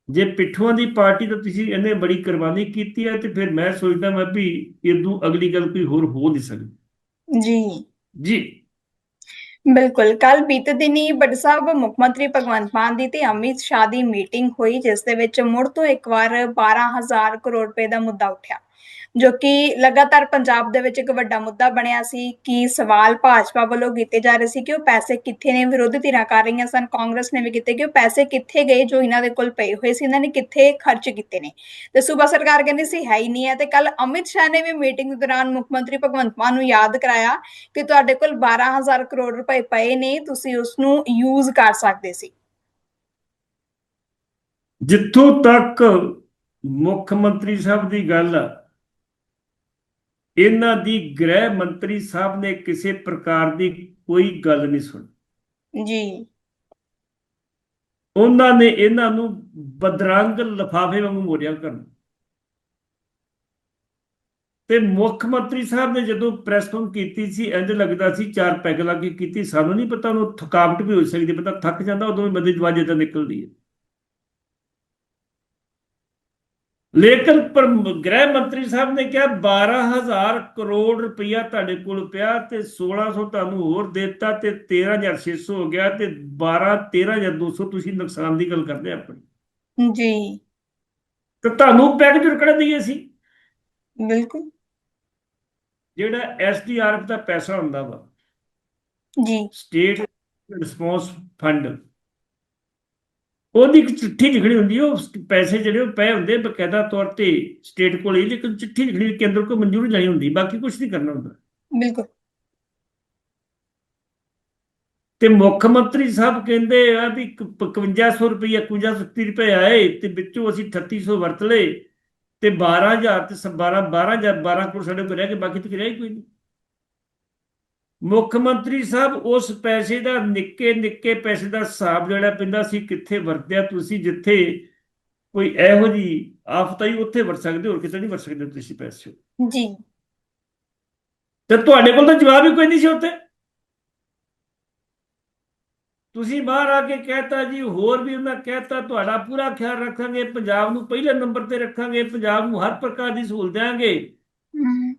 ਜੇ ਪਿੱਠੂਆਂ ਦੀ ਪਾਰਟੀ ਤਾਂ ਤੁਸੀਂ ਇਹਨੇ ਬੜੀ ਕੁਰਬਾਨੀ ਕੀਤੀ ਹੈ ਤੇ ਫਿਰ ਮੈਂ ਸੋਚਦਾ ਮੈਂ ਵੀ ਇਦੋਂ ਅਗਲੀ ਗੱਲ ਕੋਈ ਹੋਰ ਹੋ ਨਹੀਂ ਸਕਦੀ। ਜੀ। ਜੀ। ਬਿਲਕੁਲ ਕੱਲ ਬੀਤੇ ਦਿਨੀ ਬਟ ਸਾਹਿਬ, ਮੁੱਖ ਮੰਤਰੀ ਭਗਵੰਤ ਮਾਨ ਦੀ ਤੇ ਅਮਿਤ ਸ਼ਾਹ ਦੀ ਮੀਟਿੰਗ ਹੋਈ, ਜਿਸ ਦੇ ਵਿੱਚ ਮੁੜ ਤੋਂ ਇੱਕ ਵਾਰ 12000 ਕਰੋੜ ਰੁਪਏ ਦਾ ਮੁੱਦਾ ਉੱਠਿਆ। ਜੋ ਕਿ ਲਗਾਤਾਰ ਪੰਜਾਬ ਦੇ ਵਿੱਚ ਇੱਕ ਵੱਡਾ ਮੁੱਦਾ ਬਣਿਆ ਸੀ ਕਿ ਸਵਾਲ ਭਾਜਪਾ ਵੱਲੋਂ ਕੀਤੇ ਜਾ ਰਹੇ ਸੀ ਕਿ ਉਹ ਪੈਸੇ ਕਿੱਥੇ ਨੇ, ਵਿਰੋਧੀ ਧਿਰਾਂ ਕਰ ਰਹੀਆਂ ਸਨ, ਕਾਂਗਰਸ ਨੇ ਵੀ ਕੀਤੇ ਕਿ ਉਹ ਪੈਸੇ ਕਿੱਥੇ ਗਏ ਜੋ ਇਹਨਾਂ ਦੇ ਕੋਲ ਪਏ ਹੋਏ ਸੀ, ਇਹਨਾਂ ਨੇ ਕਿੱਥੇ ਖਰਚ ਕੀਤੇ ਨੇ। ਤੇ ਸੂਬਾ ਸਰਕਾਰ ਕਹਿੰਦੀ ਸੀ ਹੈ ਹੀ ਨਹੀਂ ਹੈ ਤੇ ਕੱਲ ਅਮਿਤ ਸ਼ਾਹ ਨੇ ਵੀ ਮੀਟਿੰਗ ਦੇ ਦੌਰਾਨ ਮੁੱਖ ਮੰਤਰੀ ਭਗਵੰਤ ਮਾਨ ਨੂੰ ਯਾਦ ਕਰਾਇਆ ਕਿ ਤੁਹਾਡੇ ਕੋਲ 12000 ਕਰੋੜ ਰੁਪਏ ਪਏ ਨੇ, ਤੁਸੀਂ ਉਸ ਨੂੰ ਯੂਜ਼ ਕਰ ਸਕਦੇ ਸੀ। ਜਿੱਥੋਂ ਤੱਕ ਮੁੱਖ ਮੰਤਰੀ ਸਾਹਿਬ ਦੀ ਗੱਲ ਆ ਇਹਨਾਂ ਦੀ ਗ੍ਰਹਿ ਮੰਤਰੀ ਸਾਹਿਬ ਨੇ ਕਿਸੇ ਪ੍ਰਕਾਰ ਦੀ ਕੋਈ ਗੱਲ ਨਹੀਂ ਸੁਣੀ। ਜੀ। ਉਹਨਾਂ ਨੇ ਇਹਨਾਂ ਨੂੰ ਬਦਰੰਗ ਲਫਾਫੇ ਵਾਂਗੂ ਮੋੜਿਆ ਕਰਨ। ਤੇ ਮੁੱਖ ਮੰਤਰੀ ਸਾਹਿਬ ਨੇ ਜਦੋਂ ਪ੍ਰੈਸ ਕਾਨਫਰੰਸ ਕੀਤੀ ਸੀ ਇੰਜ ਲੱਗਦਾ ਸੀ ਚਾਰ ਪੈਗ ਲਾ ਕੇ ਕੀਤੀ। ਸਾਨੂੰ ਨਹੀਂ ਪਤਾ ਉਹਨੂੰ ਥਕਾਵਟ ਵੀ ਹੋ ਸਕਦੀ ਪਤਾ ਥੱਕ ਜਾਂਦਾ ਉਦੋਂ ਵੀ ਬੰਦੇ ਦੀ ਆਵਾਜ਼ ਤਾਂ ਨਿਕਲਦੀ ਹੈ। ਲੇਕਿਨ ਪਰ ਗ੍ਰਹਿ ਮੰਤਰੀ ਸਾਹਿਬ ਨੇ ਕਿਹਾ 12000 ਕਰੋੜ ਰੁਪਇਆ ਤੁਹਾਡੇ ਕੋਲ ਪਿਆ ਤੇ 1600 ਤੁਹਾਨੂੰ ਹੋਰ ਦਿੱਤਾ ਤੇ 13600 ਹੋ ਗਿਆ ਤੇ 12 13200 ਤੁਸੀਂ ਨੁਕਸਾਨ ਦੀ ਗੱਲ ਕਰਦੇ ਆਪਣੀ। ਜੀ। ਤੇ ਤੁਹਾਨੂੰ ਪੈਕੇਜ ਰੁਕੜਾ ਦਈਏ ਸੀ ਬਿਲਕੁਲ। ਜਿਹੜਾ ਐਸਡੀਆਰਐਫ ਦਾ ਪੈਸਾ ਹੁੰਦਾ ਵਾ। ਜੀ। State response fund. ਉਹਦੀ ਇੱਕ ਚਿੱਠੀ ਲਿਖਣੀ ਹੁੰਦੀ ਉਹ ਪੈਸੇ ਜਿਹੜੇ ਉਹ ਪਏ ਹੁੰਦੇ ਬਕਾਇਦਾ ਤੌਰ ਤੇ ਸਟੇਟ ਕੋਲ ਹੀ ਲੇਕਿਨ ਚਿੱਠੀ ਲਿਖਣੀ ਕੇਂਦਰ ਕੋਲ ਮਨਜ਼ੂਰੀ ਲੈਣੀ ਹੁੰਦੀ ਬਾਕੀ ਕੁਝ ਨਹੀਂ ਕਰਨਾ ਹੁੰਦਾ। ਬਿਲਕੁਲ। ਤੇ ਮੁੱਖ ਮੰਤਰੀ ਸਾਹਿਬ ਕਹਿੰਦੇ ਆ ਵੀ 5500 ਰੁਪਏ 5130 ਰੁਪਏ ਆਏ ਤੇ ਵਿੱਚੋਂ ਅਸੀਂ 3800 ਵਰਤ ਲਏ ਤੇ 12000 ਤੇ 12 12000 12 ਕਰੋੜ ਸਾਡੇ ਕੋਲ ਰਹਿ ਗਏ ਬਾਕੀ ਤਾਂ ਰਿਹਾ ਕੋਈ ਨਹੀਂ। ਮੁੱਖ ਮੰਤਰੀ ਸਾਹਿਬ ਉਸ ਪੈਸੇ ਦਾ ਨਿੱਕੇ ਨਿੱਕੇ ਪੈਸੇ ਦਾ ਹਿਸਾਬ ਜਿਹੜਾ ਪੈਂਦਾ ਸੀ ਕਿੱਥੇ ਵਰਤਿਆ ਤੁਸੀਂ? ਜਿੱਥੇ ਕੋਈ ਇਹੋ ਜੀ ਆਫਤ ਆਈ ਉੱਥੇ ਵਰਤ ਸਕਦੇ ਹੋਰ ਕਿਤੇ ਨਹੀਂ ਵਰਤ ਸਕਦੇ ਤੁਸੀਂ ਪੈਸੇ। ਜੀ। ਤੇ ਤੁਹਾਡੇ ਕੋਲ ਤਾਂ ਜਵਾਬ ਹੀ ਕੋਈ ਨਹੀਂ ਸੀ ਉੱਥੇ। ਤੁਸੀਂ ਬਾਹਰ ਆ ਕੇ ਕਹਿਤਾ ਜੀ ਹੋਰ ਵੀ ਉਹਨਾਂ ਕਹਿਤਾ ਤੁਹਾਡਾ ਪੂਰਾ ਖਿਆਲ ਰੱਖਾਂਗੇ ਪੰਜਾਬ ਨੂੰ ਪਹਿਲੇ ਨੰਬਰ ਤੇ ਰੱਖਾਂਗੇ ਪੰਜਾਬ ਨੂੰ ਹਰ ਪ੍ਰਕਾਰ ਦੀ ਸਹੂਲਤ ਦੇਵਾਂਗੇ ਹਮ,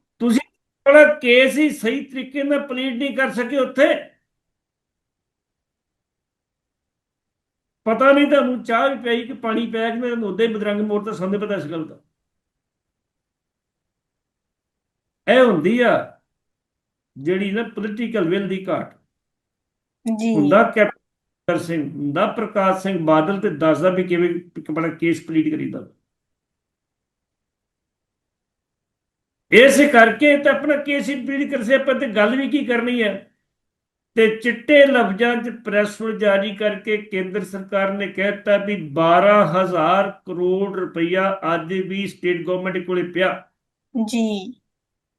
ਥੋੜਾ ਕੇਸ ਹੀ ਸਹੀ ਤਰੀਕੇ ਨਾਲ ਪਲੀਟ ਨਹੀਂ ਕਰ ਸਕੇ ਉੱਥੇ। ਪਤਾ ਨਹੀਂ ਤੁਹਾਨੂੰ ਚਾਹ ਵੀ ਪਈ ਕਿ ਪਾਣੀ ਪਿਆ ਕਿ ਮੈਂ ਉਹਦੇ ਬਦਰੰਗ ਮੋੜ ਤਾਂ ਸੰਦੇ ਪਤਾ ਇਸ ਗੱਲ ਦਾ। ਇਹ ਹੁੰਦੀ ਆ ਜਿਹੜੀ ਨਾ ਪੋਲੀਟੀਕਲ ਵਿਲ ਦੀ ਘਾਟ। ਜੀ। ਹੁੰਦਾ ਕੈਪਟਨ ਸਿੰਘ ਹੁੰਦਾ ਪ੍ਰਕਾਸ਼ ਸਿੰਘ ਬਾਦਲ ਤੇ ਦੱਸਦਾ ਵੀ ਕਿਵੇਂ ਬੜਾ ਕੇਸ ਪਲੀਟ ਕਰੀਦਾ। ਇਸੇ ਕਰਕੇ ਤਾਂ ਆਪਣਾ ਕੇਸ ਹੀ ਪਲੀਟ ਕਰ ਸੇ ਆਪਾਂ ਤੇ ਗੱਲ ਵੀ ਕੀ ਕਰਨੀ ਹੈ ਤੇ ਚਿੱਟੇ ਲਫ਼ਜ਼ਾਂ 'ਚ ਪ੍ਰੈਸ ਨੂੰ ਜਾਰੀ ਕਰਕੇ ਕੇਂਦਰ ਸਰਕਾਰ ਨੇ ਕਹਿਤਾ ਵੀ 12000 ਕਰੋੜ ਰੁਪਈਆ ਅੱਜ ਵੀ ਸਟੇਟ ਗਵਰਨਮੈਂਟ ਕੋਲੇ ਪਿਆ। ਜੀ।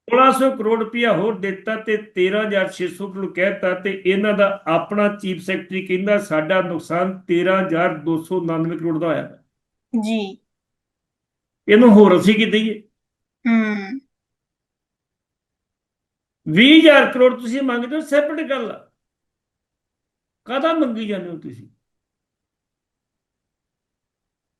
1600 ਕਰੋੜ ਰੁਪਇਆ ਹੋਰ ਦਿੱਤਾ ਤੇ 13600 ਨੂੰ ਕਹਿਤਾ ਤੇ ਇਹਨਾਂ ਦਾ ਆਪਣਾ ਚੀਫ ਸੈਕਟਰੀ ਕਹਿੰਦਾ ਸਾਡਾ ਨੁਕਸਾਨ 13299 ਕਰੋੜ ਦਾ ਹੋਇਆ। ਹੈ। ਜੀ। ਇਹਨੂੰ ਹੋਰ ਅਸੀਂ ਕੀ ਦਈਏ? ਹਮ 20000 ਕਰੋੜ ਤੁਸੀਂ ਮੰਗਦੇ ਹੋ ਸੈਪਰੇਟ ਗੱਲ ਆ। ਕਾਹਦਾ ਮੰਗੀ ਜਾਂਦੇ ਹੋ ਤੁਸੀਂ?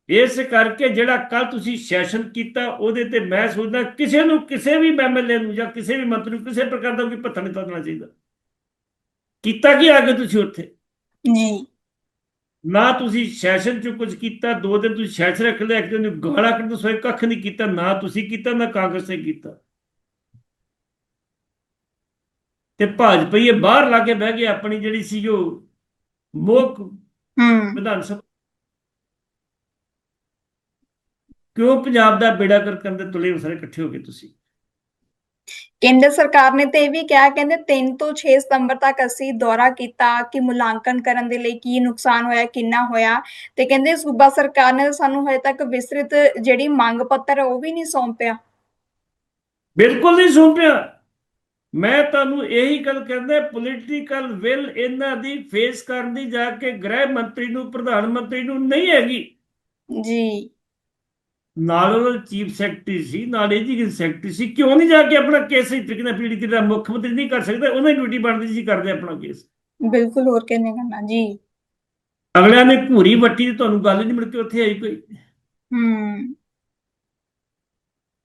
ਇਸ ਕਰਕੇ ਜਿਹੜਾ ਕੱਲ ਤੁਸੀਂ ਸੈਸ਼ਨ ਕੀਤਾ ਉਹਦੇ ਤੇ ਮੈਂ ਸੋਚਦਾ ਕਿਸੇ ਨੂੰ ਕਿਸੇ ਵੀ ਐਮਐਲਏ ਨੂੰ ਜਾਂ ਕਿਸੇ ਵੀ ਮੰਤਰੀ ਨੂੰ ਕਿਸੇ ਪ੍ਰਕਾਰ ਦਾ ਕੋਈ ਪੱਥਰ ਨਹੀਂ ਪਾਉਣਾ ਚਾਹੀਦਾ। ਕੀਤਾ ਕੀ ਆਗੇ ਤੁਸੀਂ ਉੱਥੇ? ਜੀ ਨਾ ਤੁਸੀਂ ਸੈਸ਼ਨ ਚ ਕੁਝ ਕੀਤਾ ਦੋ ਦਿਨ ਤੁਸੀਂ ਸੈਸ਼ਨ ਰੱਖ ਲਿਆ ਇੱਕ ਦਿਨ ਗਾਲਾਂ ਕੱਢਣ ਸੋਏ ਕੱਖ ਨਹੀਂ ਕੀਤਾ ਨਾ ਤੁਸੀਂ ਕੀਤਾ ਨਾ ਕਾਂਗਰਸ ਨੇ ਕੀਤਾ। ਤੇ ਭਾਜਪਾਈਏ ਬਾਹਰ ਲਾ ਕੇ ਬਹਿ ਗਏ ਆਪਣੀ ਜਿਹੜੀ ਸੀ ਜੋ ਮੋਕ ਹੂੰ। ਵਿਧਾਨ ਸਭਾ। ਕਿਉਂ ਪੰਜਾਬ ਦਾ ਬੇੜਾ ਕਰ ਕਰਨ ਦੇ ਤੁਲੇ ਸਾਰੇ ਇਕੱਠੇ ਹੋ ਗਏ ਤੁਸੀਂ? ਕੇਂਦਰ ਸਰਕਾਰ ਨੇ ਤੇ ਇਹ ਵੀ ਕਿਹਾ ਕਹਿੰਦੇ 3 ਤੋਂ 6 ਸਤੰਬਰ ਤੱਕ ਅਸੀਂ ਦੌਰਾ ਕੀਤਾ ਕਿ ਮੁਲਾਂਕਣ ਕਰਨ ਦੇ ਲਈ ਕੀ ਨੁਕਸਾਨ ਹੋਇਆ ਕਿੰਨਾ ਹੋਇਆ। ਤੇ ਕਹਿੰਦੇ ਸੂਬਾ ਸਰਕਾਰ ਨੇ ਸਾਨੂੰ ਹਜੇ ਤੱਕ ਵਿਸਤ੍ਰਿਤ ਜਿਹੜੀ ਮੰਗ ਪੱਤਰ ਉਹ ਵੀ ਨਹੀਂ ਸੌਂਪਿਆ। ਬਿਲਕੁਲ ਨਹੀਂ ਸੌਂਪਿਆ। ਮੈਂ ਤੁਹਾਨੂੰ ਇਹੀ ਗੱਲ ਕਹਿੰਦਾ ਪੋਲੀਟੀਕਲ ਵਿਲ ਇਹਨਾਂ ਦੀ ਫੇਸ ਕਰਨ ਦੀ ਜਾ ਕੇ ਗ੍ਰਹਿ ਮੰਤਰੀ ਨੂੰ ਪ੍ਰਧਾਨ ਮੰਤਰੀ ਨੂੰ ਨਹੀਂ ਹੈਗੀ। ਜੀ। ਨਾਲ ਉਹ ਚੀਫ ਸੈਕਟਰੀ ਸੀ ਨਾਲ ਇਹਦੀ ਸੈਕਟਰੀ ਸੀ ਕਿਉਂ ਨਹੀਂ ਜਾ ਕੇ ਆਪਣਾ ਕੇਸ ਸਹੀ ਤਰੀਕੇ ਨਾਲ ਪੀੜਿਤ ਦਾ ਮੁੱਖ ਮੰਤਰੀ ਨਹੀਂ ਕਰ ਸਕਦਾ ਉਹਨਾਂ ਦੀ ਡਿਊਟੀ ਬਣਦੀ ਸੀ ਕਰਦੇ ਆਪਣਾ ਕੇਸ ਬਿਲਕੁਲ ਹੋਰ ਕਿਹਨੇ ਕਰਨਾ? ਜੀ। ਅਗਲਿਆਂ ਨੇ ਘੂਰੀ ਵੱਟੀ ਤੇ ਤੁਹਾਨੂੰ ਗੱਲ ਨਹੀਂ ਮਿਲ ਕੇ ਉੱਥੇ ਆਈ ਕੋਈ। ਹੂੰ।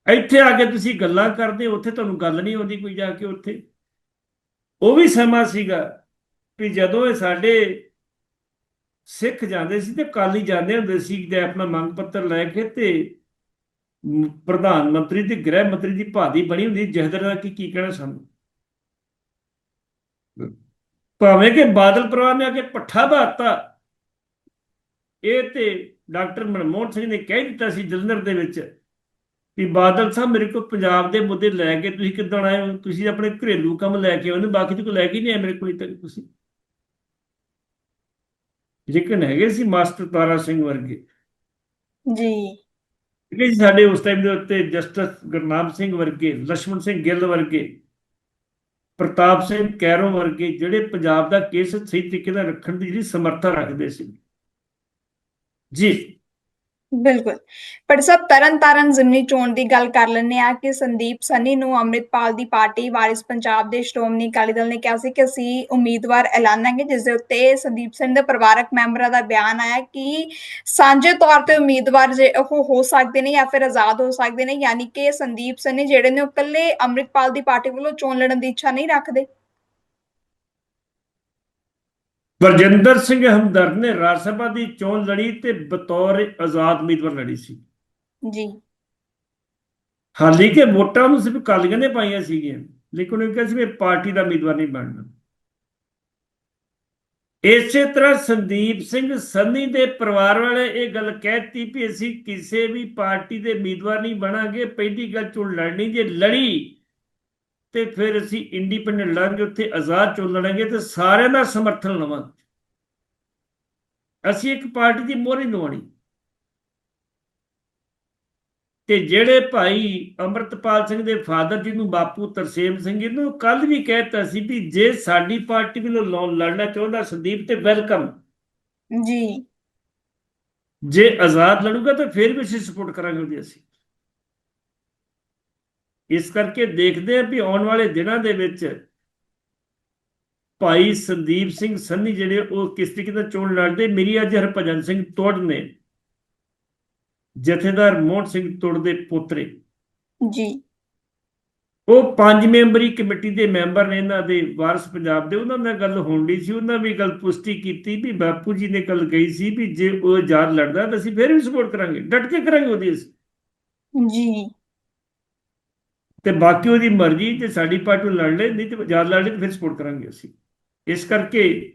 ਇੱਥੇ ਆ ਕੇ ਤੁਸੀਂ ਗੱਲਾਂ ਕਰਦੇ, ਉੱਥੇ ਤੁਹਾਨੂੰ ਗੱਲ ਨਹੀਂ ਆਉਂਦੀ ਕੋਈ ਜਾ ਕੇ ਉੱਥੇ। ਉਹ ਵੀ ਸਮਾਂ ਸੀਗਾ ਵੀ ਜਦੋਂ ਇਹ ਸਾਡੇ ਸਿੱਖ ਜਾਂਦੇ ਸੀ ਤੇ ਕਾਲੀ ਜਾਂਦੇ ਹੁੰਦੇ ਸੀ ਤੇ ਆਪਣਾ ਮੰਗ ਪੱਤਰ ਲੈ ਕੇ ਤੇ ਪ੍ਰਧਾਨ ਮੰਤਰੀ ਤੇ ਗ੍ਰਹਿ ਮੰਤਰੀ ਦੀ ਭਾਦੀ ਬਣੀ ਹੁੰਦੀ ਜਹਦਰ ਦਾ ਕੀ ਕੀ ਕਹਿਣਾ ਸਾਨੂੰ? ਭਾਵੇਂ ਕਿ ਬਾਦਲ ਪਰਿਵਾਰ ਨੇ ਆ ਕੇ ਪੱਠਾ ਬਾਤਾ, ਇਹ ਤੇ ਡਾਕਟਰ ਮਨਮੋਹਨ ਸਿੰਘ ਨੇ ਕਹਿ ਦਿੱਤਾ ਸੀ ਜਲੰਧਰ ਦੇ ਵਿੱਚ ਵੀ ਬਾਦਲ ਸਾਹਿਬ ਮੇਰੇ ਕੋਲ ਪੰਜਾਬ ਦੇ ਮੁੱਦੇ ਲੈ ਕੇ ਤੁਸੀਂ ਕਿੱਦਾਂ ਆਏ ਹੋ? ਤੁਸੀਂ ਆਪਣੇ ਘਰੇਲੂ ਕੰਮ ਲੈ ਕੇ ਉਹਨੇ ਬਾਕੀ ਤੇ ਲੈ ਕੇ ਨਹੀਂ ਆਏ ਮੇਰੇ ਕੋਲ ਤੱਕ ਤੁਸੀਂ। ਲੇਕਿਨ ਹੈਗੇ ਸੀ ਮਾਸਟਰ ਤਾਰਾ ਸਿੰਘ ਵਰਗੇ? ਜੀ। ਜਿਹੜੇ ਸਾਡੇ ਉਸ ਟਾਈਮ ਦੇ ਉੱਤੇ ਜਸਟਿਸ ਗੁਰਨਾਮ ਸਿੰਘ ਵਰਗੇ ਲక్ష్మణ ਸਿੰਘ ਗਿੱਲ ਵਰਗੇ ਪ੍ਰਤਾਪ ਸਿੰਘ ਕੈਰੋ ਵਰਗੇ ਜਿਹੜੇ ਪੰਜਾਬ ਦਾ ਕੇਸ ਸਹੀ ਤਰੀਕੇ ਨਾਲ ਰੱਖਣ ਦੀ ਜਿਹੜੀ ਸਮਰੱਥਾ ਰੱਖਦੇ ਸੀ। ਜੀ। ਬਿਲਕੁਲ। ਪਰ ਸਭ ਤਰਨ ਤਾਰਨ ਜ਼ਿਮਨੀ ਚੋਣ ਦੀ ਗੱਲ ਕਰ ਲੈਂਦੇ ਆ ਕਿ ਸੰਦੀਪ ਸੰਨੀ ਨੂੰ ਅੰਮ੍ਰਿਤਪਾਲ ਦੀ ਪਾਰਟੀ ਵਾਰਿਸ ਪੰਜਾਬ ਦੇ ਸ਼੍ਰੋਮਣੀ ਅਕਾਲੀ ਦਲ ਨੇ ਕਿਹਾ ਸੀ ਕਿ ਅਸੀਂ ਉਮੀਦਵਾਰ ਐਲਾਨਾਂਗੇ ਜਿਸ ਦੇ ਉੱਤੇ ਸੰਦੀਪ ਸਿੰਘ ਦੇ ਪਰਿਵਾਰਕ ਮੈਂਬਰਾਂ ਦਾ ਬਿਆਨ ਆਇਆ ਕਿ ਸਾਂਝੇ ਤੌਰ ਤੇ ਉਮੀਦਵਾਰ ਜੇ ਉਹ ਹੋ ਸਕਦੇ ਨੇ ਜਾਂ ਫਿਰ ਆਜ਼ਾਦ ਹੋ ਸਕਦੇ ਨੇ, ਯਾਨੀ ਕਿ ਸੰਦੀਪ ਸੰਨੀ ਜਿਹੜੇ ਨੇ ਉਹ ਇਕੱਲੇ ਅੰਮ੍ਰਿਤਪਾਲ ਦੀ ਪਾਰਟੀ ਵੱਲੋਂ ਚੋਣ ਲੜਨ ਦੀ ਇੱਛਾ ਨਹੀਂ ਰੱਖਦੇ। ਵਰਜਿੰਦਰ ਸਿੰਘ ਹਮਦਰਦ ਨੇ ਰਾਜ ਸਭਾ ਦੀ ਚੋਣ ਲੜੀ ਤੇ ਬਤੌਰ ਆਜ਼ਾਦ ਉਮੀਦਵਾਰ ਲੜੀ ਸੀ। ਜੀ। ਹਾਲੀ ਕਿ ਵੋਟਾਂ ਨੂੰ ਸਿਰਫ ਕਾਲੀਆਂ ਨੇ ਪਾਈਆਂ ਸੀਗੀਆਂ ਲੇਕਿਨ ਉਹ ਕਹਿੰਦੇ ਸੀ ਮੈਂ ਪਾਰਟੀ ਦਾ ਉਮੀਦਵਾਰ ਨਹੀਂ ਬਣਨਾ। ਇਸੇ ਤਰ੍ਹਾਂ ਸੰਦੀਪ ਸਿੰਘ ਸੰਨੀ ਦੇ ਪਰਿਵਾਰ ਵਾਲੇ ਇਹ ਗੱਲ ਕਹਿਤੀ ਵੀ ਅਸੀਂ ਕਿਸੇ ਵੀ ਪਾਰਟੀ ਦੇ ਉਮੀਦਵਾਰ ਨਹੀਂ ਬਣਾਂਗੇ ਪਹਿਲੀ ਗੱਲ ਚੋਣ ਲੜਨੀ ਜੇ ਲੜੀ ਤੇ ਫਿਰ ਅਸੀਂ ਇੰਡੀਪੈਂਡੈਂਟ ਲੜਾਂਗੇ ਉੱਥੇ ਆਜ਼ਾਦ ਚੋਣ ਲੜਾਂਗੇ ਤੇ ਸਾਰਿਆਂ ਦਾ ਸਮਰਥਨ ਲਵਾਂਗੇ। ਅਸੀਂ ਇੱਕ ਪਾਰਟੀ ਦੀ ਮੋਹਰ ਨਹੀਂ ਲਵਾਉਣੀ ਤੇ ਜਿਹੜੇ ਭਾਈ ਅਮਰਤਪਾਲ ਸਿੰਘ ਦੇ ਫਾਦਰ ਜੀ ਨੂੰ ਬਾਪੂ ਤਰਸੇਮ ਸਿੰਘ ਜੀ ਨੂੰ ਕੱਲ ਵੀ ਕਹਿਤਾ ਸੀ ਵੀ ਜੇ ਸਾਡੀ ਪਾਰਟੀ ਵੱਲੋਂ ਲੌ- ਲੜਨਾ ਚਾਹੁੰਦਾ ਸੰਦੀਪ ਤੇ ਵੈਲਕਮ। ਜੀ। ਜੇ ਆਜ਼ਾਦ ਲੜੂਗਾ ਤਾਂ ਫਿਰ ਵੀ ਅਸੀਂ ਸਪੋਰਟ ਕਰਾਂਗੇ ਉਹਦੀ ਅਸੀਂ। ਇਸ ਕਰਕੇ ਦੇਖਦੇ ਆ ਵੀ ਆਉਣ ਵਾਲੇ ਦਿਨਾਂ ਦੇ ਵਿੱਚ ਭਾਈ ਸੰਦੀਪ ਸਿੰਘ ਸੰਨੀ ਜਿਹੜੇ ਉਹ ਕਿਸ ਤਰੀਕੇ ਨਾਲ ਚੋਣ ਲੜਦੇ ਮੇਰੀ ਅੱਜ ਹਰਭਜਨ ਸਿੰਘ ਤੋੜ ਨੇ। ਜਥੇਦਾਰ ਮੋਹਨ ਸਿੰਘ ਤੋੜ ਦੇ ਪੋਤਰੇ। ਜੀ। ਉਹ ਪੰਜ ਮੈਂਬਰੀ ਕਮੇਟੀ ਦੇ ਮੈਂਬਰ ਨੇ ਇਹਨਾਂ ਦੇ ਵਾਰਸ ਪੰਜਾਬ ਦੇ। ਉਹਨਾਂ ਨਾਲ ਗੱਲ ਹੋਣ ਦੀ ਸੀ ਉਹਨਾਂ ਵੀ ਗੱਲ ਪੁਸ਼ਟੀ ਕੀਤੀ ਵੀ ਬਾਪੂ ਜੀ ਨੇ ਗੱਲ ਕਹੀ ਸੀ ਵੀ ਜੇ ਉਹ ਆਜ਼ਾਦ ਲੜਦਾ ਤਾਂ ਅਸੀਂ ਫਿਰ ਵੀ ਸਪੋਰਟ ਕਰਾਂਗੇ ਡਟ ਕੇ ਕਰਾਂਗੇ ਉਹਦੀ ਅਸੀਂ ਜੀ। ਤੇ ਬਾਕੀ ਉਹਦੀ ਮਰਜ਼ੀ ਤੇ ਸਾਡੀ ਪਾਰਟੀ ਨੂੰ ਲੜ ਲੈ ਨਹੀਂ ਤੇ ਆਜ਼ਾਦ ਲੜ ਲੈ ਤੇ ਫਿਰ ਸਪੋਰਟ ਕਰਾਂਗੇ ਅਸੀਂ। ਇਸ ਕਰਕੇ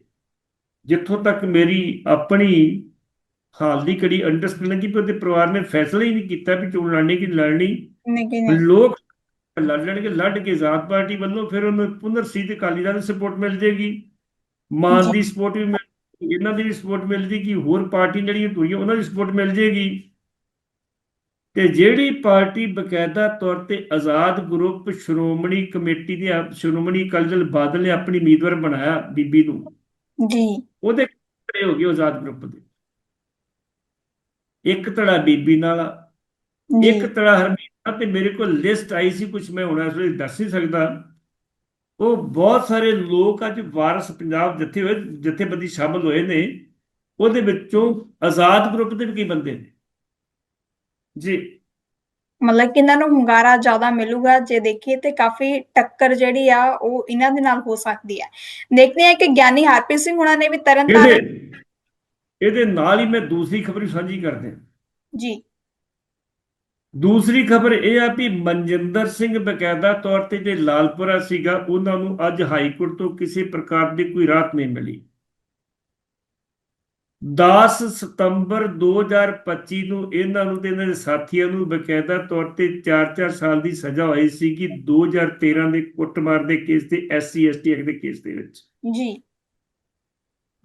ਜਿੱਥੋਂ ਤੱਕ ਮੇਰੀ ਆਪਣੀ ਹਾਲ ਦੀ ਕੜੀ ਅੰਡਰਸਟੈਂਡਿੰਗ ਕਿ ਉਹਦੇ ਪਰਿਵਾਰ ਨੇ ਫੈਸਲਾ ਹੀ ਨਹੀਂ ਕੀਤਾ ਵੀ ਚੋਣ ਲੜਨੀ ਕਿ ਲੜਨੀ। ਲੋਕ ਲੜ ਲੜਨਗੇ ਲੜ ਕੇ ਆਜ਼ਾਦ ਪਾਰਟੀ ਵੱਲੋਂ ਫਿਰ ਉਹਨੂੰ ਪੁਨਰ ਸੀਤ ਅਕਾਲੀ ਦਲ ਦੀ ਸਪੋਰਟ ਮਿਲ ਜੇਗੀ। ਮਾਨ। ਦੀ ਸਪੋਰਟ ਵੀ ਮਿਲ ਇਹਨਾਂ ਦੀ ਵੀ ਸਪੋਰਟ ਮਿਲ ਜੇਗੀ ਹੋਰ ਪਾਰਟੀ ਜਿਹੜੀਆਂ ਹੋਈਆਂ ਉਹਨਾਂ ਦੀ ਸਪੋਰਟ ਮਿਲ ਜੇਗੀ। ਤੇ ਜਿਹੜੀ ਪਾਰਟੀ ਬਕਾਇਦਾ ਤੌਰ ਤੇ ਆਜ਼ਾਦ ਗਰੁੱਪ ਸ਼੍ਰੋਮਣੀ ਕਮੇਟੀ ਦੀ ਸ਼੍ਰੋਮਣੀ ਅਕਾਲੀ ਦਲ ਬਾਦਲ ਨੇ ਆਪਣੀ ਉਮੀਦਵਾਰ ਬਣਾਇਆ ਬੀਬੀ ਨੂੰ। ਜੀ। ਉਹਦੇ ਖੜੇ ਹੋ ਗਏ ਆਜ਼ਾਦ ਗਰੁੱਪ ਦੇ? ਇੱਕ ਧੜਾ ਬੀਬੀ ਨਾਲ ਇੱਕ ਤਰ੍ਹਾਂ ਹਰਮੀਤ ਤੇ ਮੇਰੇ ਕੋਲ ਲਿਸਟ ਆਈ ਸੀ ਕੁਝ ਮੈਂ ਹੁਣ ਇਸ ਵੇਲੇ ਦੱਸ ਨਹੀਂ ਸਕਦਾ। ਉਹ ਬਹੁਤ ਸਾਰੇ ਲੋਕ ਅੱਜ ਵਾਰਸ ਪੰਜਾਬ ਜਥੇ ਹੋਏ ਜਥੇਬੰਦੀ ਸ਼ਾਮਲ ਹੋਏ ਨੇ। ਉਹਦੇ ਵਿੱਚੋਂ ਆਜ਼ਾਦ ਗਰੁੱਪ ਦੇ ਵੀ ਕਈ ਬੰਦੇ ਨੇ। ਜੀ। ਮਤਲਬ ਕਿ ਇਹਨਾਂ ਨੂੰ ਹੁੰਗਾਰਾ ਜ਼ਿਆਦਾ ਮਿਲੂਗਾ ਜੇ ਦੇਖੀਏ ਤੇ ਕਾਫੀ ਟੱਕਰ ਜਿਹੜੀ ਆ ਉਹ ਇਹਨਾਂ ਦੇ ਨਾਲ ਹੋ ਸਕਦੀ ਹੈ। ਦੇਖਦੇ ਹਾਂ ਕਿ ਗਿਆਨੀ ਹਰਪ੍ਰੀਤ ਸਿੰਘ ਉਹਨਾਂ ਨੇ ਵੀ ਤਰਨਤਾਰਨ ਇਹਦੇ ਨਾਲ ਹੀ ਮੈਂ ਦੂਸਰੀ ਖਬਰ ਸਾਂਝੀ ਕਰਦੇ ਜੀ। ਦੂਸਰੀ ਖਬਰ ਇਹ ਆ ਵੀ ਮਨਜਿੰਦਰ ਸਿੰਘ ਬਕਾਇਦਾ ਤੌਰ ਤੇ ਜੇ ਲਾਲਪੁਰਾ ਸੀਗਾ ਉਹਨਾਂ ਨੂੰ ਅੱਜ ਹਾਈ ਕੋਰਟ ਤੋਂ ਕਿਸੇ ਪ੍ਰਕਾਰ ਦੀ ਕੋਈ ਰਾਹਤ ਨਹੀਂ ਮਿਲੀ। 10 ਸਤੰਬਰ 2025 ਨੂੰ ਇਹਨਾਂ ਨੂੰ ਤੇ ਇਹਨਾਂ ਦੇ ਸਾਥੀਆਂ ਨੂੰ ਬਕਾਇਦਾ ਤੌਰ ਤੇ 4-4 ਸਾਲ ਦੀ ਸਜ਼ਾ ਹੋਈ ਸੀ ਕਿ 2013 ਦੇ ਕੁੱਟਮਾਰ ਦੇ ਕੇਸ ਤੇ ਐਸਸੀ ਐਸਟੀ ਐਕਟ ਦੇ ਕੇਸ ਦੇ ਵਿੱਚ। ਜੀ।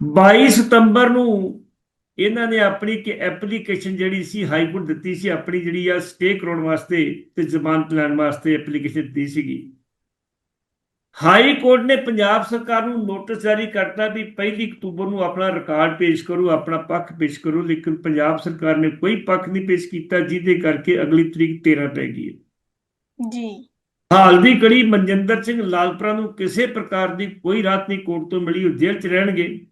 22 ਸਤੰਬਰ ਨੂੰ ਇਹਨਾਂ ਨੇ ਆਪਣੀ ਕਿ ਐਪਲੀਕੇਸ਼ਨ ਜਿਹੜੀ ਸੀ ਹਾਈ ਕੋਰਟ ਦਿੱਤੀ ਸੀ ਆਪਣੀ ਜਿਹੜੀ ਆ ਸਟੇ ਕਰਾਉਣ ਵਾਸਤੇ ਤੇ ਜ਼ਮਾਨਤ ਲੈਣ ਵਾਸਤੇ ਐਪਲੀਕੇਸ਼ਨ ਦਿੱਤੀ ਸੀਗੀ। ਹਾਈ ਕੋਰਟ ਨੇ ਪੰਜਾਬ ਸਰਕਾਰ ਨੂੰ ਨੋਟਿਸ ਜਾਰੀ ਕਰਤਾ ਵੀ 1 ਅਕਤੂਬਰ ਨੂੰ ਆਪਣਾ ਰਿਕਾਰਡ ਪੇਸ਼ ਕਰੋ ਆਪਣਾ ਪੱਖ ਪੇਸ਼ ਕਰੋ ਲੇਕਿਨ ਪੰਜਾਬ ਸਰਕਾਰ ਨੇ ਕੋਈ ਪੱਖ ਨਹੀਂ ਪੇਸ਼ ਕੀਤਾ ਜਿਹਦੇ ਕਰਕੇ ਅਗਲੀ ਤਰੀਕ 13 ਪੈ ਗਈ ਹੈ। ਜੀ। ਹਾਲ ਦੀ ਕੜੀ ਮਨਜਿੰਦਰ ਸਿੰਘ ਲਾਲਪੁਰਾ ਨੂੰ ਕਿਸੇ ਪ੍ਰਕਾਰ ਦੀ ਕੋਈ ਰਾਹਤ ਨਹੀਂ ਕੋਰਟ ਤੋਂ ਮਿਲੀ ਉਹ ਜੇਲ੍ਹ 'ਚ ਰਹਿਣਗੇ।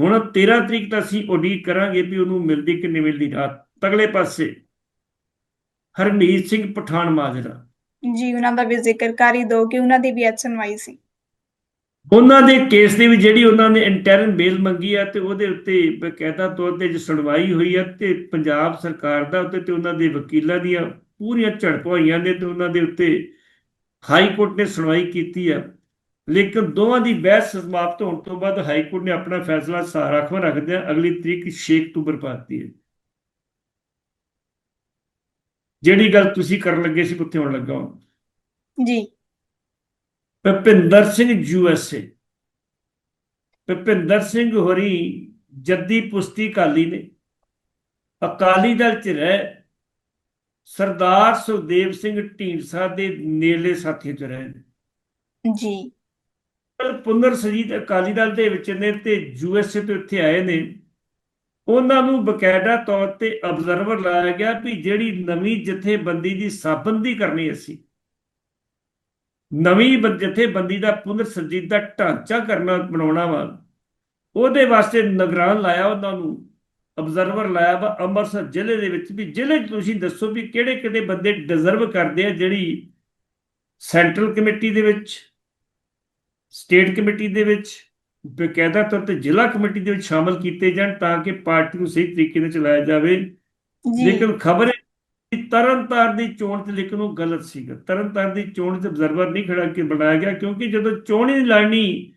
ਹੁਣ 13 ਤਰੀਕ ਤੱਕ ਅਸੀਂ ਉਡੀਕ ਕਰਾਂਗੇ ਵੀ ਉਹਨੂੰ ਮਿਲਦੀ ਕਿ ਨਹੀਂ ਮਿਲਦੀ ਰਾਤ ਤਗਲੇ ਪਾਸੇ ਹਰਮੀਤ ਸਿੰਘ ਪਠਾਨ ਮਾਜਰਾ ਜੀ, ਉਹਨਾਂ ਦਾ ਵੀ ਜ਼ਿਕਰ ਕਰ ਹੀ ਦੋ ਕਿ ਉਹਨਾਂ ਦੀ ਵੀ ਅੱਜ ਸੁਣਵਾਈ ਸੀ। ਉਹਨਾਂ ਦੇ ਕੇਸ ਦੇ ਵਿੱਚ ਜਿਹੜੀ ਉਹਨਾਂ ਨੇ ਇੰਟਰਨ ਬੇਲ ਮੰਗੀ ਆ ਤੇ ਉਹਦੇ ਉੱਤੇ ਬਕਾਇਦਾ ਤੌਰ ਤੇ ਜੋ ਸੁਣਵਾਈ ਹੋਈ ਆ ਤੇ ਪੰਜਾਬ ਸਰਕਾਰ ਦਾ ਉੱਤੇ ਤੇ ਉਹਨਾਂ ਦੇ ਵਕੀਲਾਂ ਦੀਆਂ ਪੂਰੀਆਂ ਝੜਪਾਂ ਹੋਈਆਂ ਨੇ ਤੇ ਉਹਨਾਂ ਦੇ ਉੱਤੇ ਹਾਈ ਕੋਰਟ ਨੇ ਸੁਣਵਾਈ ਕੀਤੀ ਆ। ਲੇਕਿਨ ਦੋਵਾਂ ਦੀ ਬਹਿਸ ਸਮਾਪਤ ਹੋਣ ਤੋਂ ਬਾਅਦ ਹਾਈ ਕੋਰਟ ਨੇ ਆਪਣਾ ਫੈਸਲਾ ਸਾਰਾਖਵਾਂ ਰੱਖਦਿਆਂ ਅਗਲੀ ਤਰੀਕ 6 ਅਕਤੂਬਰ ਪਾਤੀ ਹੈ। ਜਿਹੜੀ ਗੱਲ ਤੁਸੀਂ ਕਰਨ ਲੱਗੇ ਸੀ ਉੱਥੇ ਹੋਣ ਲੱਗਾ ਹੁਣ। ਜੀ। ਭਪਿੰਦਰ ਸਿੰਘ ਯੂਐਸਏ ਭਪਿੰਦਰ ਸਿੰਘ ਹੋਰੀ ਜੱਦੀ ਪੁਸਤੀ ਕਾਲੀ ਨੇ। ਅਕਾਲੀ ਦਲ ਚ ਰਹਿ ਸਰਦਾਰ ਸੁਖਦੇਵ ਸਿੰਘ ਢੀਂਡਸਾ ਦੇ ਨੇਲੇ ਸਾਥੀ ਚ ਰਹੇ ਨੇ। ਜੀ। ਪੁਨਰ ਸਜੀਤ ਅਕਾਲੀ ਦਲ ਦੇ ਵਿੱਚ ਨੇ ਤੇ ਯੂਐਸਏ ਤੋਂ ਇੱਥੇ ਆਏ ਨੇ। ਉਹਨਾਂ ਨੂੰ ਬਕਾਇਦਾ ਤੌਰ ਤੇ ਅਬਜ਼ਰਵਰ ਲਾਇਆ ਗਿਆ ਵੀ ਜਿਹੜੀ ਨਵੀਂ ਜਥੇਬੰਦੀ ਦੀ ਸਾਬੰਦੀ ਕਰਨੀ ਅਸੀਂ। ਨਵੀਂ ਜਥੇਬੰਦੀ ਦਾ ਪੁਨਰ ਸੰਜੀਦਾ ਢਾਂਚਾ ਕਰਨਾ, ਬਣਾਉਣਾ ਵਾ। ਉਹਦੇ ਵਾਸਤੇ ਨਿਗਰਾਨ ਲਾਇਆ ਉਹਨਾਂ ਨੂੰ। ਅਬਜ਼ਰਵਰ ਲਾਇਆ ਵਾ ਅੰਮ੍ਰਿਤਸਰ ਜ਼ਿਲ੍ਹੇ ਦੇ ਵਿੱਚ ਵੀ, ਜ਼ਿਲ੍ਹੇ 'ਚ ਤੁਸੀਂ ਦੱਸੋ ਵੀ ਕਿਹੜੇ ਕਿਹੜੇ ਬੰਦੇ ਡਿਜ਼ਰਵ ਕਰਦੇ ਆ ਜਿਹੜੀ ਸੈਂਟਰਲ ਕਮੇਟੀ ਦੇ ਵਿੱਚ ਸਟੇਟ ਕਮੇਟੀ ਦੇ ਵਿੱਚ ਬਕਾਇਦਾ ਤੌਰ ਤੇ ਜ਼ਿਲ੍ਹਾ ਕਮੇਟੀ ਦੇ ਵਿੱਚ ਸ਼ਾਮਲ ਕੀਤੇ ਜਾਣ ਤਾਂ ਕਿ ਪਾਰਟੀ ਨੂੰ ਸਹੀ ਤਰੀਕੇ ਨਾਲ ਚਲਾਇਆ ਜਾਵੇ। ਲੇਕਿਨ ਖਬਰ ਹੈ ਤਰਨਤਾਰਨ ਦੀ ਚੋਣ ਤੇ ਲੇਕਿਨ ਉਹ ਗਲਤ ਸੀਗਾ। ਤਰਨਤਾਰਨ ਦੀ ਚੋਣ ਤੇ ਅਬਜ਼ਰਵਰ ਨਹੀਂ ਖੜਾ ਕੇ ਬਣਾਇਆ ਗਿਆ ਕਿਉਂਕਿ ਜਦੋਂ ਚੋਣ ਹੀ ਲੜਨੀ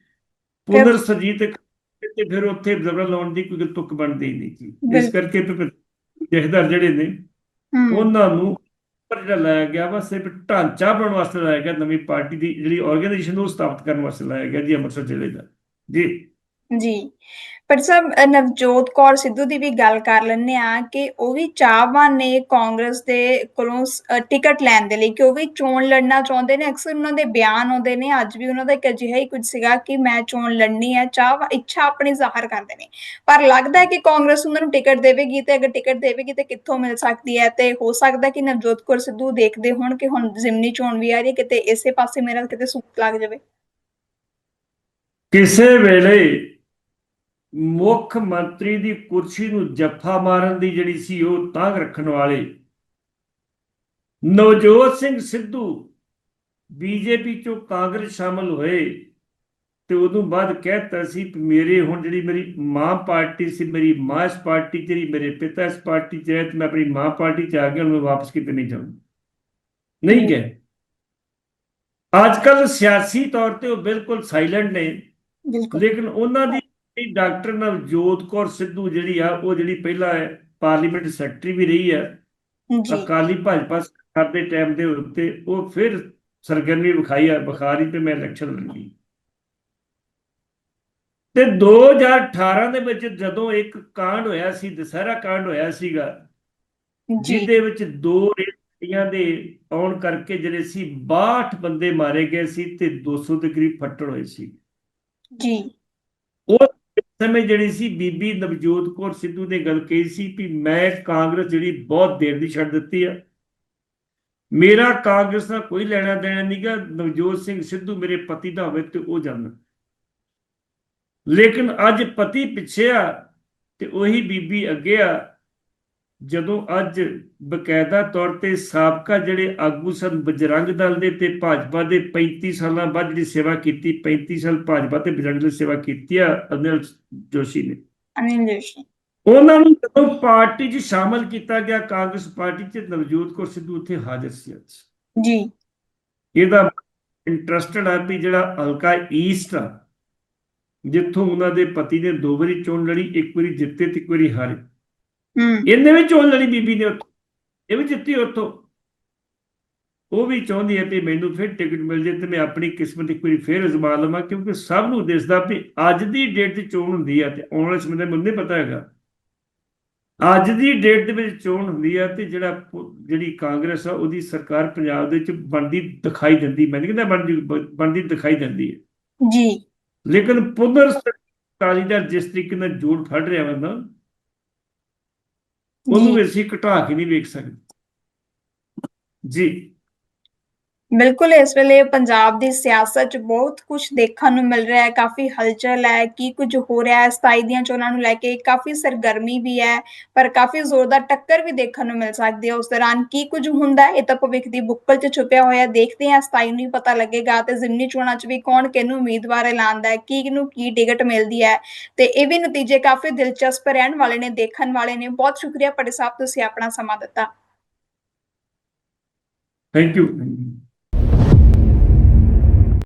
ਪੁਨਰ ਸਰਜੀਤ ਤੇ ਫਿਰ ਉੱਥੇ ਅਬਜ਼ਰਵਰ ਲਾਉਣ ਦੀ ਕੋਈ ਤੁਕ ਬਣਦੀ ਨਹੀਂ ਸੀ। ਇਸ। ਕਰਕੇ ਜਹਦਰ ਜਿਹੜੇ ਨੇ ਉਹਨਾਂ ਨੂੰ ਪਰ ਜਿਹੜਾ ਲਾਇਆ ਗਿਆ ਵਾ ਸਿਰਫ ਢਾਂਚਾ ਬਣਾਉਣ ਵਾਸਤੇ ਲਾਇਆ ਗਿਆ ਨਵੀਂ ਪਾਰਟੀ ਦੀ ਜਿਹੜੀ ਆਰਗੇਨਾਈਜੇਸ਼ਨ ਉਹ ਸਥਾਪਿਤ ਕਰਨ ਵਾਸਤੇ ਲਾਇਆ ਗਿਆ ਜੀ ਅੰਮ੍ਰਿਤਸਰ ਜ਼ਿਲ੍ਹੇ ਦਾ। ਜੀ। ਜੀ। ਪਰ ਸਭ ਨਵਜੋਤ ਕੌਰ ਸਿੱਧੂ ਦੀ ਵੀ ਗੱਲ ਕਰ ਲੈਂਦੇ ਆ ਕਿ ਉਹ ਵੀ ਚਾਹਵਾਨ ਨੇ ਕਾਂਗਰਸ ਦੇ ਕੋਲੋਂ ਟਿਕਟ ਲੈਣ ਦੇ ਲਈ ਕਿ ਉਹ ਵੀ ਚੋਣ ਲੜਨਾ ਚਾਹੁੰਦੇ ਨੇ। ਅਕਸਰ ਉਹਨਾਂ ਦੇ ਬਿਆਨ ਆਉਂਦੇ ਨੇ। ਅੱਜ ਵੀ ਉਹਨਾਂ ਦਾ ਇੱਕ ਅਜਿਹਾ ਹੀ ਕੁਝ ਸੀਗਾ ਕਿ ਮੈਂ ਚੋਣ ਲੜਨੀ ਹੈ, ਚਾਹ ਇੱਛਾ ਆਪਣੀ ਜ਼ਾਹਰ ਕਰਦੇ ਨੇ। ਪਰ ਲੱਗਦਾ ਹੈ ਕਿ ਕਾਂਗਰਸ ਉਹਨਾਂ ਨੂੰ ਟਿਕਟ ਦੇਵੇਗੀ ਤੇ ਅਗਰ ਟਿਕਟ ਦੇਵੇਗੀ ਤੇ ਕਿੱਥੋਂ ਮਿਲ ਸਕਦੀ ਹੈ ਤੇ ਹੋ ਸਕਦਾ ਕਿ ਨਵਜੋਤ ਕੌਰ ਸਿੱਧੂ ਦੇਖਦੇ ਹੋਣ ਕਿ ਹੁਣ ਜ਼ਿਮਨੀ ਚੋਣ ਵੀ ਆ ਰਹੀ ਹੈ, ਕਿਤੇ ਇਸੇ ਪਾਸੇ ਮੇਰਾ ਕਿਤੇ ਸੁੱਕ ਲੱਗ ਜਾਵੇ। ਕਿਸੇ ਵੇਲੇ ਮੁੱਖ ਮੰਤਰੀ ਦੀ ਕੁਰਸੀ ਨੂੰ ਜੱਫਾ ਮਾਰਨ ਦੀ ਜਿਹੜੀ ਸੀ ਉਹ ਤਾਂਘ ਰੱਖਣ ਵਾਲੇ ਨਵਜੋਤ ਸਿੰਘ ਸਿੱਧੂ ਬੀਜੇਪੀ ਚੋਂ ਕਾਂਗਰਸ ਸ਼ਾਮਲ ਹੋਏ ਤੇ ਉਦੋਂ ਬਾਅਦ ਕਹਿਤਾ ਸੀ ਮੇਰੇ ਹੁਣ ਜਿਹੜੀ ਮੇਰੀ ਮਾਂ ਪਾਰਟੀ ਸੀ, ਮੇਰੀ ਮਾਂ ਇਸ ਪਾਰਟੀ 'ਚ ਜਿਹੜੀ ਮੇਰੇ ਪਿਤਾ ਇਸ ਪਾਰਟੀ 'ਚ ਹੈ ਤੇ ਮੈਂ ਆਪਣੀ ਮਾਂ ਪਾਰਟੀ 'ਚ ਆ ਗਿਆ, ਹੁਣ ਮੈਂ ਵਾਪਸ ਕਿਤੇ ਨਹੀਂ ਜਾਊਂ ਨਹੀਂ ਗਏ ਅੱਜ ਕੱਲ ਸਿਆਸੀ ਤੌਰ ਤੇ ਉਹ ਬਿਲਕੁਲ ਸਾਇਲੈਂਟ ਨੇ। ਲੇਕਿਨ ਉਹਨਾਂ ਦੀ ਡਾਕਟਰ ਨਵਜੋਤ ਕੌਰ ਸਿੱਧੂ ਜਿਹੜੀ ਆ ਉਹ ਜਿਹੜੀ ਪਹਿਲਾਂ ਹੈ ਪਾਰਲੀਮੈਂਟ ਸੈਕਟਰੀ ਵੀ ਰਹੀ ਹੈ ਅਕਾਲੀ ਭਾਜਪਾ ਸਰਕਾਰ ਦੇ ਟਾਈਮ ਦੇ ਉੱਤੇ ਉਹ ਫਿਰ ਸਰਗਰਮੀ ਵਿਖਾਈ ਆ ਬੁਖਾਰੀ ਤੇ ਮੈਂ ਇਲੈਕਸ਼ਨ ਲੜੀ। ਤੇ 2018 ਦੇ ਵਿੱਚ ਜਦੋਂ ਇੱਕ ਕਾਂਡ ਹੋਇਆ ਸੀ ਦਸਹਿਰਾ ਕਾਂਡ ਹੋਇਆ ਸੀਗਾ ਜਿਹਦੇ ਵਿੱਚ ਦੋ ਰੇੜੀਆਂ ਦੇ ਆਉਣ ਕਰਕੇ ਜਿਹੜੇ ਸੀ 62 ਬੰਦੇ ਮਾਰੇ ਗਏ ਸੀ ਤੇ 200 ਦੇ ਕਰੀਬ ਫੱਟੜ ਹੋਏ ਸੀ। ਜੀ। ਉਹ ਸਮੇਂ ਜਿਹੜੀ ਸੀ, ਬੀਬੀ ਨਵਜੋਤ ਕੌਰ ਸਿੱਧੂ ਨੇ ਗੱਲ ਕਹੀ ਸੀ ਵੀ ਮੈਂ ਕਾਂਗਰਸ ਜਿਹੜੀ ਬਹੁਤ ਦੇਰ ਦੀ ਛੱਡ ਦਿੱਤੀ ਆ। ਮੇਰਾ ਕਾਂਗਰਸ ਨਾਲ ਕੋਈ ਲੈਣਾ ਦੇਣਾ ਨਹੀਂਗਾ ਨਵਜੋਤ ਸਿੰਘ ਸਿੱਧੂ ਮੇਰੇ ਪਤੀ ਦਾ ਹੋਵੇ ਤੇ ਉਹ ਜਾਣ ਲੇਕਿਨ ਅੱਜ ਪਤੀ ਪਿੱਛੇ ਆ ਤੇ ਉਹੀ ਬੀਬੀ ਅੱਗੇ ਆ। ਜਦੋਂ ਅੱਜ ਬਕਾਇਦਾ ਤੌਰ ਤੇ ਸਾਬਕਾ ਜਿਹੜੇ ਆਗੂ ਸਨ ਬਜਰੰਗ ਦਲ ਦੇ ਤੇ ਭਾਜਪਾ ਦੇ 35 ਸਾਲਾਂ ਬਾਅਦ ਜਿਹੜੀ ਸੇਵਾ ਕੀਤੀ 35 ਸਾਲ ਭਾਜਪਾ ਤੇ ਬਜਰੰਗ ਦਲ ਦੀ ਸੇਵਾ ਕੀਤੀ ਆ ਅਨਿਲ ਜੋਸ਼ੀ ਨੇ। ਅਨਿਲ ਜੋਸ਼ੀ। ਉਹਨਾਂ ਨੂੰ ਜਦੋਂ ਪਾਰਟੀ 'ਚ ਸ਼ਾਮਲ ਕੀਤਾ ਗਿਆ ਕਾਂਗਰਸ ਪਾਰਟੀ 'ਚ ਨਵਜੋਤ ਕੌਰ ਸਿੱਧੂ ਉੱਥੇ ਹਾਜ਼ਰ ਸੀ ਅੱਜ। ਜੀ। ਇਹਦਾ ਇੰਟਰਸਟਡ ਆ ਵੀ ਜਿਹੜਾ ਹਲਕਾ ਈਸਟ ਆ ਜਿੱਥੋਂ ਉਹਨਾਂ ਦੇ ਪਤੀ ਨੇ ਦੋ ਵਾਰੀ ਚੋਣ ਲੜੀ ਇੱਕ ਵਾਰੀ ਜਿੱਤੇ ਤੇ ਇੱਕ ਵਾਰੀ ਹਾਰੇ। ਹੂੰ। ਇਹਨੇ ਵੀ ਚੋਣ ਲੜੀ ਬੀਬੀ ਨੇ ਉੱਥੋਂ ਇਹ ਵੀ ਜਿੱਤੀ ਉੱਥੋਂ। ਉਹ ਵੀ ਚਾਹੁੰਦੀ ਹੈ ਵੀ ਮੈਨੂੰ ਫਿਰ ਟਿਕਟ ਮਿਲ ਜੇ ਤੇ ਮੈਂ ਆਪਣੀ ਕਿਸਮਤ ਇੱਕ ਵਾਰੀ ਫਿਰ ਅਜ਼ਮਾ ਲਵਾਂ ਕਿਉਂਕਿ ਸਭ ਨੂੰ ਦਿਸਦਾ ਵੀ ਅੱਜ ਦੀ ਡੇਟ ਤੇ ਚੋਣ ਹੁੰਦੀ ਆ ਤੇ ਆਉਣ ਵਾਲੇ ਸਮੇਂ ਦਾ ਮੈਨੂੰ ਨਹੀਂ ਪਤਾ ਹੈਗਾ। ਅੱਜ ਦੀ ਡੇਟ ਦੇ ਵਿੱਚ ਚੋਣ ਹੁੰਦੀ ਆ ਤੇ ਜਿਹੜਾ ਜਿਹੜੀ ਕਾਂਗਰਸ ਆ ਉਹਦੀ ਸਰਕਾਰ ਪੰਜਾਬ ਦੇ ਵਿੱਚ ਬਣਦੀ ਦਿਖਾਈ ਦਿੰਦੀ ਮੈਂ ਨਹੀਂ ਕਹਿੰਦਾ ਬਣਦੀ ਬਣਦੀ ਦਿਖਾਈ ਦਿੰਦੀ ਹੈ। ਜੀ। ਲੇਕਿਨ ਪੁਨਰ ਸਤਾਲੀ ਦਾ ਜਿਸ ਤਰੀਕੇ ਨਾਲ ਜੋੜ ਫੜ ਰਿਹਾ ਨਾ ਉਹਨੂੰ ਅਸੀਂ ਘਟਾ ਕੇ ਨਹੀਂ ਵੇਖ ਸਕਦੇ। ਜੀ। ਬਿਲਕੁਲ, ਇਸ ਵੇਲੇ ਪੰਜਾਬ ਦੀ ਸਿਆਸਤ 'ਚ ਬਹੁਤ ਕੁਝ ਦੇਖਣ ਨੂੰ ਮਿਲ ਰਿਹਾ ਹੈ, ਕਾਫੀ ਹਲਚਲ ਹੈ ਕੀ ਕੁਝ ਹੋ ਰਿਹਾ ਹੈ 27 ਦੀਆਂ ਚੋਣਾਂ ਨੂੰ ਲੈ ਕੇ ਕਾਫੀ ਸਰਗਰਮੀ ਵੀ ਹੈ, ਪਰ ਕਾਫੀ ਜ਼ੋਰਦਾਰ ਟੱਕਰ ਵੀ ਦੇਖਣ ਨੂੰ ਮਿਲ ਸਕਦੀ ਹੈ। ਉਸ ਦੌਰਾਨ ਕੀ ਕੁਝ ਹੁੰਦਾ ਹੈ, ਇਹ ਤਾਂ ਭਵਿੱਖ ਦੀ ਬੁੱਕਲ 'ਚ ਛੁਪਿਆ ਹੋਇਆ ਦੇਖਦੇ ਹਾਂ 27 ਨੂੰ ਹੀ ਪਤਾ ਲੱਗੇਗਾ ਤੇ ਜ਼ਿਮਨੀ ਚੋਣਾਂ 'ਚ ਵੀ ਕੌਣ ਕਿਹਨੂੰ ਉਮੀਦਵਾਰ ਐਲਾਨਦਾ ਹੈ, ਕੀ ਨੂੰ ਕੀ ਟਿਕਟ ਮਿਲਦੀ ਹੈ ਤੇ ਇਹ ਵੀ ਨਤੀਜੇ ਕਾਫੀ ਦਿਲਚਸਪ ਰਹਿਣ ਵਾਲੇ ਨੇ, ਦੇਖਣ ਵਾਲੇ ਨੇ। ਬਹੁਤ ਸ਼ੁਕਰੀਆ ਪਟੇ ਸਾਹਿਬ, ਤੁਸੀਂ ਆਪਣਾ ਸਮਾਂ ਦਿੱਤਾ। Thank you